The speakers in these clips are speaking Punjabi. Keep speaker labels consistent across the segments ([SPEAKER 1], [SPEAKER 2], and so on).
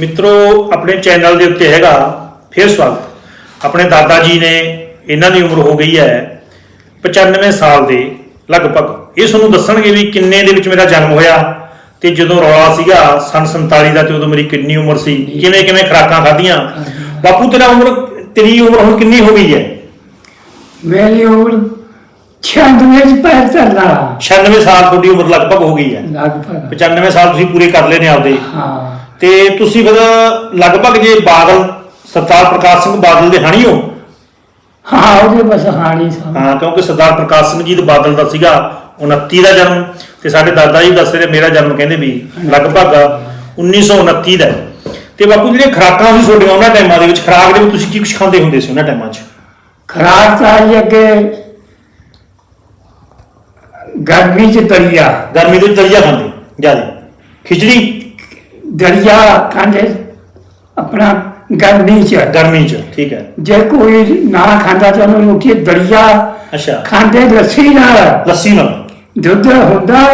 [SPEAKER 1] ਮਿੱਤਰੋ ਆਪਣੇ ਚੈਨਲ ਦੇ ਉੱਤੇ ਹੈਗਾ ਫੇਰ ਸਵਾਗਤ। ਆਪਣੇ ਦਾਦਾ ਜੀ ਨੇ ਇਹਨਾਂ ਦੀ ਉਮਰ ਹੋ ਗਈ ਹੈ 95 ਸਾਲ ਦੇ ਲਗਭਗ। ਇਹ ਤੁਹਾਨੂੰ ਦੱਸਣਗੇ ਵੀ ਕਿੰਨੇ ਦੇ ਵਿੱਚ ਮੇਰਾ ਜਨਮ ਹੋਇਆ ਤੇ ਜਦੋਂ ਰੌਲਾ ਸੀਗਾ ਸਨ 47 ਦਾ ਤੇ ਉਦੋਂ ਮੇਰੀ ਕਿੰਨੀ ਉਮਰ ਸੀ ਕਿਵੇਂ ਕਿਵੇਂ ਖਰਾਕਾਂ ਖਾਧੀਆਂ। ਬਾਪੂ ਤੇਰਾ ਉਮਰ ਤੇਰੀ ਉਮਰ ਹੁਣ ਕਿੰਨੀ ਹੋ ਗਈ ਹੈ?
[SPEAKER 2] ਮੇਰੀ ਉਮਰ 96 ਚ ਪੈਰ ਚੱਲਾ।
[SPEAKER 1] 96 ਸਾਲ ਤੁਹਾਡੀ ਉਮਰ ਲਗਭਗ ਹੋ ਗਈ ਹੈ।
[SPEAKER 2] ਲਗਭਗ।
[SPEAKER 1] 95 ਸਾਲ ਤੁਸੀਂ ਪੂਰੇ ਕਰ ਲਏ ਨੇ ਆਪਦੇ।
[SPEAKER 2] ਹਾਂ।
[SPEAKER 1] ਤੇ ਤੁਸੀਂ ਫਿਰ ਲਗਭਗ ਜੇ ਬਾਦਲ ਸਰਦਾਰ ਪ੍ਰਕਾਸ਼ ਸਿੰਘ ਬਾਦਲ ਦੇ ਹਾਣੀ ਹੋ
[SPEAKER 2] ਹਾਂ ਉਹਦੇ ਬਸ ਹਾਣੀ ਸਾਂ।
[SPEAKER 1] ਹਾਂ ਕਿਉਂਕਿ ਸਰਦਾਰ ਪ੍ਰਕਾਸ਼ ਸਿੰਘ ਜੀ ਦੇ ਬਾਦਲ ਦਾ ਸੀਗਾ 29 ਦਾ ਜਨਮ ਤੇ ਸਾਡੇ ਦਾਦਾ ਜੀ ਦੱਸ ਰਹੇ ਮੇਰਾ ਜਨਮ ਕਹਿੰਦੇ ਵੀ ਲਗਭਗ 1929 ਦਾ ਹੈ। ਤੇ ਬਾਪੂ ਜਿਹੜੇ ਖਰਾਕਾਂ ਸੀ ਤੁਹਾਡੀਆਂ ਉਹਨਾਂ ਟਾਈਮਾਂ ਦੇ ਵਿੱਚ ਖਰਾਕ ਦੇ ਵਿੱਚ ਤੁਸੀਂ ਕੀ ਕੁਝ ਖਾਂਦੇ ਹੁੰਦੇ ਸੀ ਉਹਨਾਂ ਟਾਈਮਾਂ 'ਚ?
[SPEAKER 2] ਖਰਾਕ ਸਾਰੀ ਅੱਗੇ ਗਰਮੀ ਚ ਦਰਿਆ
[SPEAKER 1] ਗਰਮੀ ਦੇ ਵਿੱਚ ਦਲੀਆ ਖਾਂਦੇ ਜ਼ਿਆਦਾ। ਖਿਚੜੀ?
[SPEAKER 2] ਦਰਿਆ ਖਾਂਦੇ ਆਪਣਾ ਗਰਮੀ ਚ।
[SPEAKER 1] ਗਰਮੀ 'ਚ ਠੀਕ ਹੈ।
[SPEAKER 2] ਜੇ ਕੋਈ ਨਾ ਖਾਂਦਾ ਤਾਂ ਉਹਨੂੰ ਲੋਕੀ ਦਰਿਆ
[SPEAKER 1] ਅੱਛਾ।
[SPEAKER 2] ਖਾਂਦੇ ਲੱਸੀ ਨਾਲ।
[SPEAKER 1] ਲੱਸੀ ਨਾਲ।
[SPEAKER 2] ਦੁੱਧ ਹੁੰਦਾ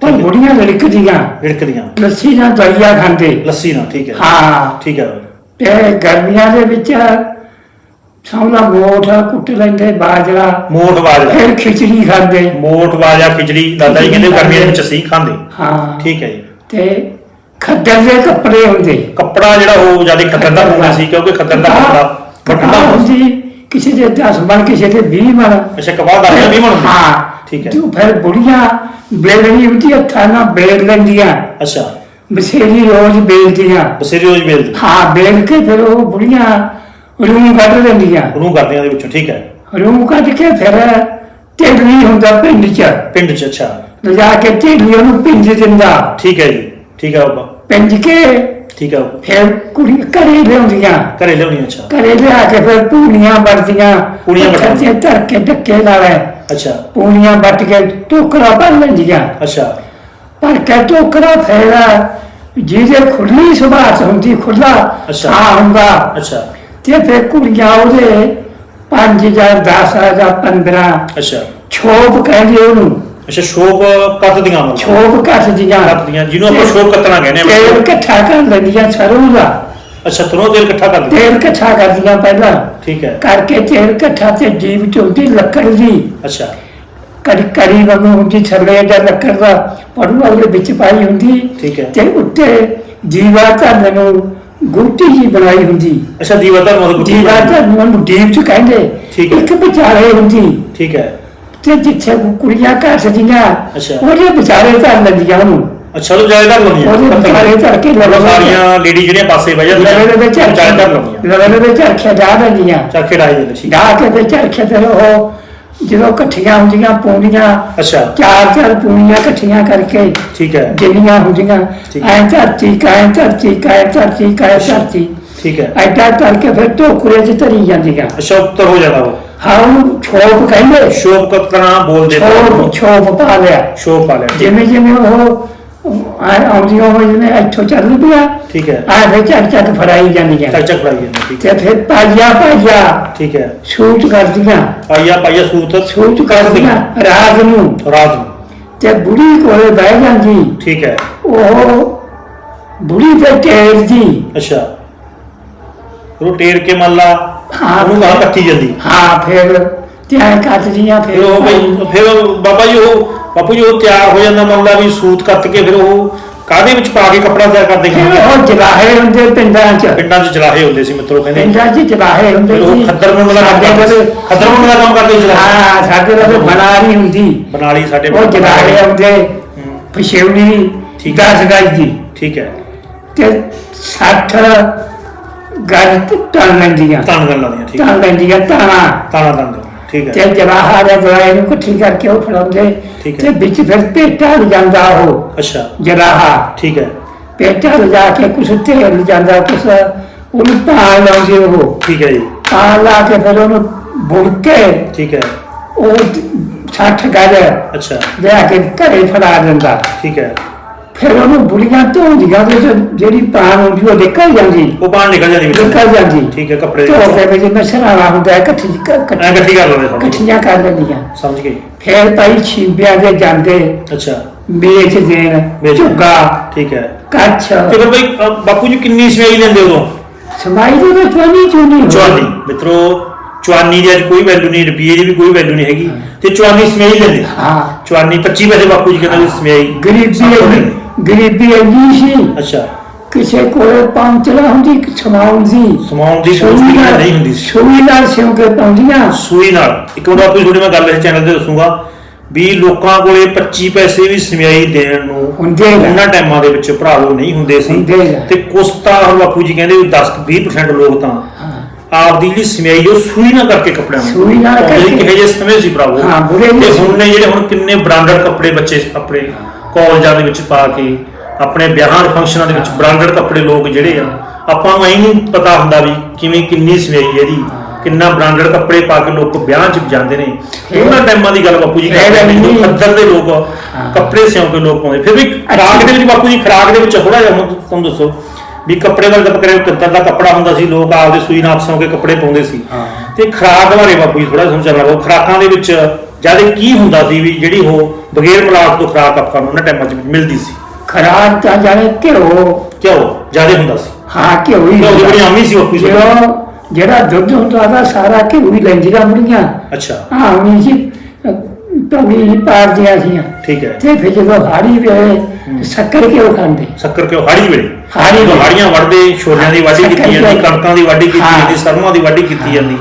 [SPEAKER 2] ਪਰ ਬੁੜੀਆਂ ਲੜਕਦੀਆਂ
[SPEAKER 1] ਵਿੜਕਦੀਆਂ
[SPEAKER 2] ਲੱਸੀ ਨਾਲ ਦਰਿਆ ਖਾਂਦੇ।
[SPEAKER 1] ਲੱਸੀ ਨਾਲ ਠੀਕ ਹੈ।
[SPEAKER 2] ਹਾਂ।
[SPEAKER 1] ਠੀਕ ਹੈ।
[SPEAKER 2] ਤੇ ਗਰਮੀਆਂ ਦੇ ਵਿੱਚ ਸੌਂਦਾ ਮੋਠ ਕੁੱਟ ਲੈਂਦੇ ਬਾਜਰਾ।
[SPEAKER 1] ਮੋਠ ਬਾਜਰਾ।
[SPEAKER 2] ਫਿਰ ਖਿਚੜੀ ਖਾਂਦੇ।
[SPEAKER 1] ਮੋਠ ਬਾਜਰਾ ਖਿਚੜੀ। ਦਾਦਾ ਜੀ ਕਹਿੰਦੇ ਗਰਮੀਆਂ ਦੇ ਵਿੱਚ ਅਸੀਂ ਖਾਂਦੇ।
[SPEAKER 2] ਹਾਂ।
[SPEAKER 1] ਠੀਕ ਹੈ ਜੀ।
[SPEAKER 2] ਤੇ ਖੱਦਰ ਦੇ ਕੱਪੜੇ ਹੁੰਦੇ।
[SPEAKER 1] ਕੱਪੜਾ ਜਿਹੜਾ ਉਹ ਜ਼ਿਆਦਾ ਖੱਦਰ ਦਾ ਹੋਣਾ ਸੀ ਕਿਉਂਕਿ ਖੱਦਰ ਦਾ ਕੱਪੜਾ
[SPEAKER 2] ਕਪੜਾ
[SPEAKER 1] ਹੁੰਦਾ
[SPEAKER 2] ਕਿਸੇ ਦੇ 10 ਮਣ ਕਿਸੇ ਦੇ 20 ਮਣ
[SPEAKER 1] ਅੱਛਾ ਕਪਾਹ ਦਾ ਵੀ ਬਣਦਾ
[SPEAKER 2] ਹਾਂ
[SPEAKER 1] ਠੀਕ ਹੈ।
[SPEAKER 2] ਜੋ ਫਿਰ ਬੁੜੀਆਂ ਬੇਲਣੀ ਹੁੰਦੀ ਹੱਥਾਂ ਨਾਲ ਬੇਲ ਲੈਂਦੀਆਂ।
[SPEAKER 1] ਅੱਛਾ।
[SPEAKER 2] ਬਸੇਰੀ ਰੋਜ਼ ਬੇਲਦੀਆਂ।
[SPEAKER 1] ਬਸੇਰੀ ਰੋਜ਼ ਬੇਲਦੇ
[SPEAKER 2] ਹਾਂ ਬੇਲ ਕੇ ਫਿਰ ਉਹ ਬੁੜੀਆਂ ਰੂਮ ਕੱਢ ਲੈਂਦੀਆਂ।
[SPEAKER 1] ਉਹਨੂੰ ਕਰਦੇ ਆ ਦੇ ਵਿੱਚੋਂ ਠੀਕ ਹੈ।
[SPEAKER 2] ਰੂਮ ਕੱਢ ਕੇ ਫਿਰ ਢੇਡਲੀ ਹੁੰਦਾ ਪਿੰਡ 'ਚ।
[SPEAKER 1] ਪਿੰਡ 'ਚ ਅੱਛਾ।
[SPEAKER 2] ਲਿਜਾ ਕੇ ਢੇਡਲੀ ਉਹਨੂੰ ਪਿੰਜ ਦਿੰਦਾ।
[SPEAKER 1] ਠੀਕ ਹੈ ਜੀ। ਠੀਕ ਹੈ ਬਾਬਾ।
[SPEAKER 2] ਪਿੰਜ ਕੇ
[SPEAKER 1] ਠੀਕ ਬਾਬਾ।
[SPEAKER 2] ਫਿਰ ਕੁੜੀ ਘਰੇ ਲਿਆਉਂਦੀਆਂ।
[SPEAKER 1] ਘਰੇ ਲਿਆਉਣੀ ਅੱਛਾ।
[SPEAKER 2] ਘਰੇ ਲਿਆ ਕੇ ਫਿਰ ਪੂਣੀਆਂ ਵਰਦੀਆਂ
[SPEAKER 1] ਪੂਣੀਆਂ ਵੱਟਦੀਆਂ।
[SPEAKER 2] ਤੇ ਧਰ ਕੇ ਡੱਕੇ ਲਾਵੇ।
[SPEAKER 1] ਅੱਛਾ।
[SPEAKER 2] ਪੂਣੀਆਂ ਵੱਟ ਕੇ ਟੋਕਰਾ ਭਰ ਲੈਂਦੀਆਂ।
[SPEAKER 1] ਅੱਛਾ।
[SPEAKER 2] ਪਰ ਕੇ ਟੋਕਰਾ ਫੇਰਾ ਜਿਹਦੇ ਖੁੱਲੀ ਸੁਭਾਅ ਹੁੰਦੀ ਖੁੱਲਾ
[SPEAKER 1] ਅੱਛਾ।
[SPEAKER 2] ਆ ਹੁੰਦਾ।
[SPEAKER 1] ਅੱਛਾ।
[SPEAKER 2] ਤੇ ਫਿਰ ਕੁੜੀਆਂ ਉਹਦੇ 5000 10000 15
[SPEAKER 1] ਅੱਛਾ।
[SPEAKER 2] ਛੋਪ ਕਹਿੰਦੇ ਉਹਨੂੰ।
[SPEAKER 1] ਅੱਛਾ ਸ਼ੋਪ ਕੱਤ ਦੀਆਂ ਮਤਲਬ
[SPEAKER 2] ਛੋਪ
[SPEAKER 1] ਕੱਤ ਦੀਆਂ ਜਿਹਨੂੰ ਆਪਾਂ ਸ਼ੋਪ ਕੱਤਣਾ ਕਹਿੰਦੇ
[SPEAKER 2] ਤੇਲ
[SPEAKER 1] ਆ
[SPEAKER 2] ਇਕੱਠਾ ਕਰ ਲੈਂਦੀਆਂ ਸਰੋਂ ਦਾ।
[SPEAKER 1] ਅੱਛਾ ਤਰੋਂ ਤੇਲ ਇਕੱਠਾ ਕਰ ਦਿੰਦੇ
[SPEAKER 2] ਤੇਲ ਇਕੱਠਾ ਕਰਦੀਆਂ ਪਹਿਲਾਂ।
[SPEAKER 1] ਠੀਕ ਹੈ।
[SPEAKER 2] ਕਰਕੇ ਤੇਲ ਇਕੱਠਾ ਤੇ ਜੀਵ ਚੋਂਦੀ ਲੱਕੜ ਦੀ।
[SPEAKER 1] ਅੱਛਾ।
[SPEAKER 2] ਕੜੀ ਕੜੀ ਵਾਂਗੂ ਹੁੰਦੀ ਛੱਲੇ ਦਾ ਲੱਕੜ ਦਾ ਪੜੂਆ ਉਹਦੇ ਵਿੱਚ ਪਾਈ ਹੁੰਦੀ।
[SPEAKER 1] ਠੀਕ ਹੈ।
[SPEAKER 2] ਤੇ ਉੱਤੇ ਜੀਵਾ ਧਰਨ ਨੂੰ ਗੁੱਟੀ ਜੀ ਬਣਾਈ ਹੁੰਦੀ।
[SPEAKER 1] ਅੱਛਾ ਦੀਵਾ ਦਾ ਮਤਲਬ
[SPEAKER 2] ਜੀਵਾ ਧਰਨ ਨੂੰ ਦੀਪ ਚ ਕਹਿੰਦੇ।
[SPEAKER 1] ਠੀਕ ਹੈ।
[SPEAKER 2] ਇੱਕ ਵਿਚਾਰੇ ਹੁੰਦੀ।
[SPEAKER 1] ਠੀਕ ਹੈ।
[SPEAKER 2] ਤੇ ਜਿੱਥੇ ਕੁੜੀਆਂ ਘੱਟਦੀਆਂ
[SPEAKER 1] ਅੱਛਾ।
[SPEAKER 2] ਉਹਦੇ ਵਿਚਾਰੇ ਧਰ ਲੈਂਦੀਆਂ ਉਹਨੂੰ।
[SPEAKER 1] ਅੱਛਾ ਉਹ ਜਾਇਦਾਦ ਲਾਉਣੀਆਂ
[SPEAKER 2] ਉਹਦੇ ਵਿਚਾਰੇ ਧਰ ਕੇ ਲਵੇ
[SPEAKER 1] ਸਾਰੀਆਂ ਲੇਡੀ ਜਿਹੜੀਆਂ ਪਾਸੇ ਬਹਿ ਜਾਂਦੀਆਂ
[SPEAKER 2] ਲਵੇ ਦੇ ਵਿੱਚ
[SPEAKER 1] ਜਾਇਦਾਦ ਲਾਉਣੀਆਂ
[SPEAKER 2] ਲਵੇ ਦੇ ਵਿੱਚ ਚਰਖੇ ਡਾ ਲੈਂਦੀਆਂ
[SPEAKER 1] ਚਰਖੇ ਡਾਈ ਜਾਂਦੇ ਠੀਕ।
[SPEAKER 2] ਡਾ ਕੇ ਤੇ ਚਰਖੇ ਤੇ ਉਹ ਜਦੋਂ ਇਕੱਠੀਆਂ ਹੁੰਦੀਆਂ ਪੂਣੀਆਂ
[SPEAKER 1] ਅੱਛਾ।
[SPEAKER 2] ਚਾਰ ਚਾਰ ਪੂਣੀਆਂ ਇਕੱਠੀਆਂ ਕਰਕੇ
[SPEAKER 1] ਠੀਕ ਹੈ।
[SPEAKER 2] ਜਿੰਨੀਆਂ ਹੁੰਦੀਆਂ
[SPEAKER 1] ਠੀਕ।
[SPEAKER 2] ਐ ਧਰਤੀ ਕਾਇ ਧਰਤੀ ਕਾਇ ਧਰਤੀ ਕਾਇ ਧਰਤੀ।
[SPEAKER 1] ਠੀਕ ਹੈ।
[SPEAKER 2] ਐਡਾ ਕਰਕੇ ਫਿਰ ਟੋਕਰੇ 'ਚ ਧਰੀ ਜਾਂਦੀਆਂ।
[SPEAKER 1] ਅੱਛਾ ਉੱਤਰ ਹੋ ਜਾਣਾ ਉਹ।
[SPEAKER 2] ਹਾਂ ਉਹਨੂੰ ਛੋਪ ਕਹਿੰਦੇ।
[SPEAKER 1] ਸ਼ੋਪ ਕਤਨਾ ਬੋਲਦੇ
[SPEAKER 2] ਛੋਪ ਛੋਪ ਪਾ ਲਿਆ।
[SPEAKER 1] ਸ਼ੋਪ ਵਾਲੇ
[SPEAKER 2] ਜਿਵੇਂ ਜਿਵੇਂ ਉਹ ਆ ਆਉਂਦੀਆਂ ਹੋ ਜਿਵੇਂ ਇੱਥੋਂ ਚੱਲ ਪਿਆ
[SPEAKER 1] ਠੀਕ ਹੈ।
[SPEAKER 2] ਆ ਫਿਰ ਚੱਕ ਚੱਕ ਫੜਾਈ ਜਾਂਦੀਆਂ
[SPEAKER 1] ਚੱਕ ਚੱਕ ਫੜਾਈ ਜਾਂਦੇ ਠੀਕ
[SPEAKER 2] ਤੇ ਫਿਰ ਪਾਈਆ ਪਾਈਆ।
[SPEAKER 1] ਠੀਕ ਹੈ।
[SPEAKER 2] ਸੂਟ ਕਰਦੀਆਂ।
[SPEAKER 1] ਪਾਈਆ ਪਾਈਆ ਸੂਤ।
[SPEAKER 2] ਸੂਟ ਕਰਦੀਆਂ ਰਾਤ ਨੂੰ।
[SPEAKER 1] ਰਾਤ ਨੂੰ।
[SPEAKER 2] ਤੇ ਬੁੜੀ ਕੋਲੇ ਬਹਿ ਜਾਂਦੀ।
[SPEAKER 1] ਠੀਕ ਹੈ।
[SPEAKER 2] ਉਹ ਬੁੜੀ ਤੇ ਟੇਰ ਦੀ
[SPEAKER 1] ਅੱਛਾ। ਉਹ ਟੇਰ ਕੇ ਮੰਨ ਲਾ।
[SPEAKER 2] ਹਾਂ।
[SPEAKER 1] ਉਹਨੂੰ ਗਾਹ ਕੱਟੀ ਜਾਂਦੀ।
[SPEAKER 2] ਹਾਂ ਫਿਰ ਤਿਆਰ ਕੱਟਦੀਆਂ
[SPEAKER 1] ਫਿਰ
[SPEAKER 2] ਫਿਰ
[SPEAKER 1] ਉਹ ਬਈ ਫਿਰ ਉਹ ਬਾਬਾ ਜੀ ਉਹ ਬਾਪੂ ਜੀ ਉਹ ਤਿਆਰ ਹੋ ਜਾਂਦਾ ਮੰਨ ਲਾ ਵੀ ਸੂਤ ਕੱਤ ਕੇ ਫਿਰ ਉਹ ਕਾਹਦੇ ਵਿੱਚ ਪਾ ਕੇ ਕੱਪੜਾ ਤਿਆਰ ਕਰਦੇ ਸੀ?
[SPEAKER 2] ਉਹ ਜਲਾਹੇ ਹੁੰਦੇ ਪਿੰਡਾਂ 'ਚ।
[SPEAKER 1] ਪਿੰਡਾਂ 'ਚ ਜਲਾਹੇ ਹੁੰਦੇ ਸੀ ਮਿੱਤਰੋ ਕਹਿੰਦੇ।
[SPEAKER 2] ਪਿੰਡਾਂ 'ਚ ਜਲਾਹੇ ਹੁੰਦੇ
[SPEAKER 1] ਫਿਰ ਉਹ ਖੱਦਰ ਮੁੰਡ ਦਾ ਕੰਮ
[SPEAKER 2] ਸਾਡੇ
[SPEAKER 1] ਕਰਦੇ
[SPEAKER 2] ਕੋਲੇ।
[SPEAKER 1] ਖੱਦਰ ਮੁੰਡ ਦਾ ਕੰਮ ਕਰਦੇ ਸੀ ਜਲਾਹੇ
[SPEAKER 2] ਹਾਂ ਸਾਡੇ ਕੋਲੇ ਬਨਾਰੀ ਹੁੰਦੀ।
[SPEAKER 1] ਬਨਾਲੀ ਸਾਡੇ
[SPEAKER 2] ਉਹ ਜਲਾਹੇ ਆਉਂਦੇ
[SPEAKER 1] ਹੂੰ,
[SPEAKER 2] ਪਛੇਵਣੀ
[SPEAKER 1] ਠੀਕ
[SPEAKER 2] 10 ਗਜ ਦੀ।
[SPEAKER 1] ਠੀਕ ਹੈ।
[SPEAKER 2] ਤੇ 60 ਗਜ ਟਣ ਲੈਂਦੀਆਂ।
[SPEAKER 1] ਤਾਂ ਗੱਲ ਲਾਉਂਦੀਆਂ ਠੀਕ ਹੈ।
[SPEAKER 2] ਟਣ ਲੈਂਦੀਆਂ ਤਾਣਾ
[SPEAKER 1] ਤਾਣਾ ਦੰਦ ਠੀਕ
[SPEAKER 2] ਤੇ
[SPEAKER 1] ਹੈ
[SPEAKER 2] ਜਲਾਹਾ ਦੇ ਦਵਾਈ ਨੂੰ ਇਕੱਠੀ ਕਰਕੇ ਉਹ ਫੜਾਉਂਦੇ।
[SPEAKER 1] ਠੀਕ
[SPEAKER 2] ਤੇ
[SPEAKER 1] ਹੈ।
[SPEAKER 2] ਵਿੱਚ ਫਿਰ ਪੇਟਾ ਲਿਜਾਂਦਾ ਉਹ।
[SPEAKER 1] ਅੱਛਾ।
[SPEAKER 2] ਜਲਾਹਾ
[SPEAKER 1] ਠੀਕ ਹੈ।
[SPEAKER 2] ਪੇਟਾ ਲਿਜਾ ਕੇ ਕੁਛ ਤੇਲ ਲਿਜਾਂਦਾ ਕੁਛ ਉਹਨੂੰ ਪਾਣ ਲਾਉਂਦੇ ਉਹ।
[SPEAKER 1] ਠੀਕ ਹੈ ਜੀ।
[SPEAKER 2] ਪਾਣ ਲਾ ਕੇ ਫਿਰ ਉਹਨੂੰ ਬੁੜ ਕੇ
[SPEAKER 1] ਠੀਕ ਹੈ।
[SPEAKER 2] ਉਹ 60 ਗਜ
[SPEAKER 1] ਅੱਛਾ।
[SPEAKER 2] ਲਿਆ ਕੇ ਘਰੇ ਫੜਾ ਦਿੰਦਾ।
[SPEAKER 1] ਠੀਕ ਹੈ।
[SPEAKER 2] ਫਿਰ ਉਹਨੂੰ ਧੋਂਦੀਆਂ ਤੇ ਜਿਹੜੀ ਪਾਣ ਹੁੰਦੀ ਉਹ ਨਿਕਲ ਜਾਂਦੀ।
[SPEAKER 1] ਉਹ ਬਾਹਰ ਨਿਕਲ ਜਾਂਦੀ ਵਿੱਚ।
[SPEAKER 2] ਨਿਕਲ ਜਾਂਦੀ।
[SPEAKER 1] ਠੀਕ ਹੈ ਕੱਪੜੇ
[SPEAKER 2] ਧੋ
[SPEAKER 1] ਵਿੱਚ।
[SPEAKER 2] ਕੇ ਵਿੱਚ ਮਸਰਾਵਾ ਹੁੰਦਾ ਹੈ, ਇਕੱਠੀ ਇਕੱਠੀ-
[SPEAKER 1] ਇਕੱਠੀ ਕਰ ਲੈਂਦੇ ਸਮਝ
[SPEAKER 2] ਇਕੱਠੀਆਂ ਕਰ ਲੈਂਦੀਆਂ।
[SPEAKER 1] ਸਮਝ ਗਈ।
[SPEAKER 2] ਫਿਰ ਭਾਈ ਛੀਂਬਿਆਂ ਦੇ ਜਾਂਦੇ।
[SPEAKER 1] ਅੱਛਾ।
[SPEAKER 2] ਵੇਚ ਦੇਣ। ਝੁੱਗਾ
[SPEAKER 1] ਠੀਕ ਹੈ।
[SPEAKER 2] ਕੱਛ।
[SPEAKER 1] ਤੇ ਫਿਰ ਬਾਪੂ ਜੀ ਕਿੰਨੀ ਸਵਾਈ ਲੈਂਦੇ ਉਦੋਂ?
[SPEAKER 2] ਸਮਾਈ ਦੇ ਵਿੱਚ ਚੋਣੀ ਚੋਣੀ ਹੋਈ।
[SPEAKER 1] ਚੁਆਨੀ। ਮਿੱਤਰੋ ਚੁਆਨੀ ਦੀ ਅੱਜ ਕੋਈ ਵੈਲਿਊ ਨਹੀਂ ਰੁਪਈਏ ਦੀ ਵੀ ਕੋਈ ਵੈਲਿਊ ਨਹੀਂ ਹੈਗੀ। ਤੇ ਚੁਆਨੀ ਸਮਿਆਈ ਲੈਂਦੇ।
[SPEAKER 2] ਹਾਂ।
[SPEAKER 1] ਚੁਆਨੀ 25 ਪੈਸੇ ਬਾਪੂ ਜੀ ਕਹਿੰਦਾ ਵੀ ਸਮਿਆਈ
[SPEAKER 2] ਗਰੀਬੀ
[SPEAKER 1] ਤੋਂ ਲੈਂਦੇ।
[SPEAKER 2] ਗਰੀਬੀ ਇੰਨੀ ਸੀ।
[SPEAKER 1] ਅੱਛਾ।
[SPEAKER 2] ਕਿਸੇ ਕੋਲੇ ਪਹੁੰਚਣਾ ਹੁੰਦੀ ਸਮਾਉਣ ਦੀ।
[SPEAKER 1] ਸਮਾਉਣ ਦੀ ਵੀ ਨਹੀਂ ਹੁੰਦੀ ਸੀ।
[SPEAKER 2] ਸੂਈ ਨਾਲ ਸਿਉਂ ਕੇ ਪਾਉਂਦੀਆਂ।
[SPEAKER 1] ਸੂਈ ਨਾਲ। ਇੱਕ ਵਾਰ ਆਪਣੀ ਥੋੜੀ ਮੈਂ ਗੱਲ ਇਸ ਚੈਨਲ ਤੇ ਦੱਸੂਗਾ ਵੀ ਲੋਕਾਂ ਕੋਲੇ 25 ਪੈਸੇ ਵੀ ਸਮਿਆਈ ਦੇਣ ਨੂੰ
[SPEAKER 2] ਹੁੰਦੇ ਨੇ।
[SPEAKER 1] ਉਹਨਾਂ ਟਾਈਮਾਂ ਦੇ ਵਿੱਚ ਭਰਾਵੋ ਨਹੀਂ ਹੁੰਦੇ ਸੀ।
[SPEAKER 2] ਹੁੰਦੇ ਨੇ।
[SPEAKER 1] ਤੇ ਕੁਛ ਤਾਂ ਹੁਣ ਬਾਪੂ ਜੀ ਕਹਿੰਦੇ ਵੀ 10 20% ਲੋਕ ਤਾਂ
[SPEAKER 2] ਹਾਂ।
[SPEAKER 1] ਆਪਦੀ ਜਿਹੜੀ ਸਮਿਆਈ ਉਹ ਸੂਈ ਨਾਲ ਕਰਕੇ ਕੱਪੜਿਆਂ ਨੂੰ
[SPEAKER 2] ਸੂਈ ਨਾਲ ਕਰਕੇ।
[SPEAKER 1] ਕਿਹੋ ਜਿਹੇ ਸਮੇਂ ਸੀ ਭਰਾਵੋ
[SPEAKER 2] ਹਾਂ, ਬੁਰੇ
[SPEAKER 1] ਤੇ
[SPEAKER 2] ਸੀ।
[SPEAKER 1] ਹੁਣ ਨੇ ਜਿਹੜੇ ਹੁਣ ਕਿੰਨੇ ਬ੍ਰਾਂਡਡ ਕੱਪੜੇ ਬੱਚੇ ਆਪਣੇ ਕਾਲਜਾਂ ਦੇ ਵਿੱਚ ਪਾ ਕੇ ਆਪਣੇ ਵਿਆਹਾਂ ਦੇ ਫੰਕਸ਼ਨਾਂ ਦੇ ਵਿੱਚ ਬ੍ਰਾਂਡਡ ਕੱਪੜੇ ਲੋਕ ਜਿਹੜੇ ਆ ਆਪਾਂ ਨੂੰ ਐਂ ਨਹੀਂ ਪਤਾ ਹੁੰਦਾ ਵੀ ਕਿਵੇਂ ਕਿੰਨੀ ਹੈ ਇਹਦੀ ਕਿੰਨਾ ਬ੍ਰਾਂਡਡ ਕੱਪੜੇ ਪਾ ਕੇ ਲੋਕ ਵਿਆਹ 'ਚ ਜਾਂਦੇ ਨੇ ਉਹਨਾਂ ਟਾਈਮਾਂ ਦੀ ਗੱਲ ਬਾਪੂ ਜੀ
[SPEAKER 2] ਇਹ
[SPEAKER 1] ਕਰਦੇ ਨੇ
[SPEAKER 2] ਗੱਲ
[SPEAKER 1] ਜਦੋਂ
[SPEAKER 2] ਨਹੀਂ।
[SPEAKER 1] ਖੱਦਰ ਦੇ ਲੋਕ ਕੱਪੜੇ ਸਿਉਂ ਕੇ ਲੋਕ ਪਾਉਂਦੇ ਫਿਰ ਵੀ ਖਰਾਕ ਦੇ ਵਿੱਚ ਬਾਪੂ ਜੀ ਖਰਾਕ ਦੇ ਵਿੱਚ ਥੋੜਾ ਜਿਹਾ ਹੁਣ ਤੁਹਾਨੂੰ ਦੱਸੋ ਵੀ ਕੱਪੜੇ ਗੱਲ ਕਰਿਆ ਕਿੱਦਾਂ ਦਾ ਕੱਪੜਾ ਹੁੰਦਾ ਸੀ ਲੋਕ ਆਪਦੇ ਸੂਈ ਨਾਲ ਸਿਉਂ ਕੇ ਕੱਪੜੇ ਪਾਉਂਦੇ ਸੀ। ਤੇ ਖਰਾਕ ਬਾਰੇ ਬਾਪੂ ਜੀ ਥੋੜਾ ਚੱਲਣਾ ਪਊ ਖਰਾਕਾਂ ਦੇ ਵਿੱਚ ਜਦ ਕੀ ਹੁੰਦਾ ਸੀ ਵੀ ਜਿਹੜੀ ਉਹ ਬਗੈਰ ਮਿਲਾਵਟ ਤੋਂ ਖਰਾਕ ਆਪਾਂ ਨੂੰ ਉਹਨਾਂ ਟਾਈਮਾਂ 'ਚ ਮਿਲਦੀ ਸੀ?
[SPEAKER 2] ਖਰਾਬ ਤਾਂ ਜਾਣੇ ਘਿਓ।
[SPEAKER 1] ਕਿਉਂ ਜ਼ਿਆਦਾ ਹੁੰਦਾ ਸੀ।
[SPEAKER 2] ਹਾਂ ਘਿਓ ਹੀ
[SPEAKER 1] ਘਿਓ ਦੀ ਬੜੀ ਆਮੀ ਸੀ ਜੀ
[SPEAKER 2] ਜਿਹੜਾ ਜਿਹੜਾ ਦੁੱਧ ਹੁੰਦਾ ਦਾ ਸਾਰਾ ਘਿਓ ਹੀ ਲੈਂਦੀਆਂ ਬੁੜੀਆਂ
[SPEAKER 1] ਅੱਛਾ।
[SPEAKER 2] ਹਾਂ ਹੁਣੀ ਸੀ ਤਵੀ ਪਾਰਦੀਆਂ ਸੀ
[SPEAKER 1] ਠੀਕ ਹੈ।
[SPEAKER 2] ਤੇ ਫਿਰ ਜਦੋਂ ਹਾੜੀ ਵੇ ਸ਼ੱਕਰ ਘਿਓ ਖਾਂਦੇ।
[SPEAKER 1] ਸ਼ੱਕਰ ਕਿਉਂ ਹਾੜੀ ਵੇਲੇ।
[SPEAKER 2] ਹਾੜੀ ਵੇਲੇ।
[SPEAKER 1] ਹਾੜੀਆਂ ਵੜਦੇ ਛੋਲਿਆਂ ਦੀ ਵਾਢੀ ਕੀਤੀ ਜਾਂਦੀ
[SPEAKER 2] ਘਿਓ।
[SPEAKER 1] ਕਣਕਾਂ ਦੀ ਵਾਢੀ ਕੀਤੀ। ਜਾਂਦੀ ਸਰਮਾਂ ਦੀ ਵਾਢੀ ਕੀਤੀ ਜਾਂਦੀ।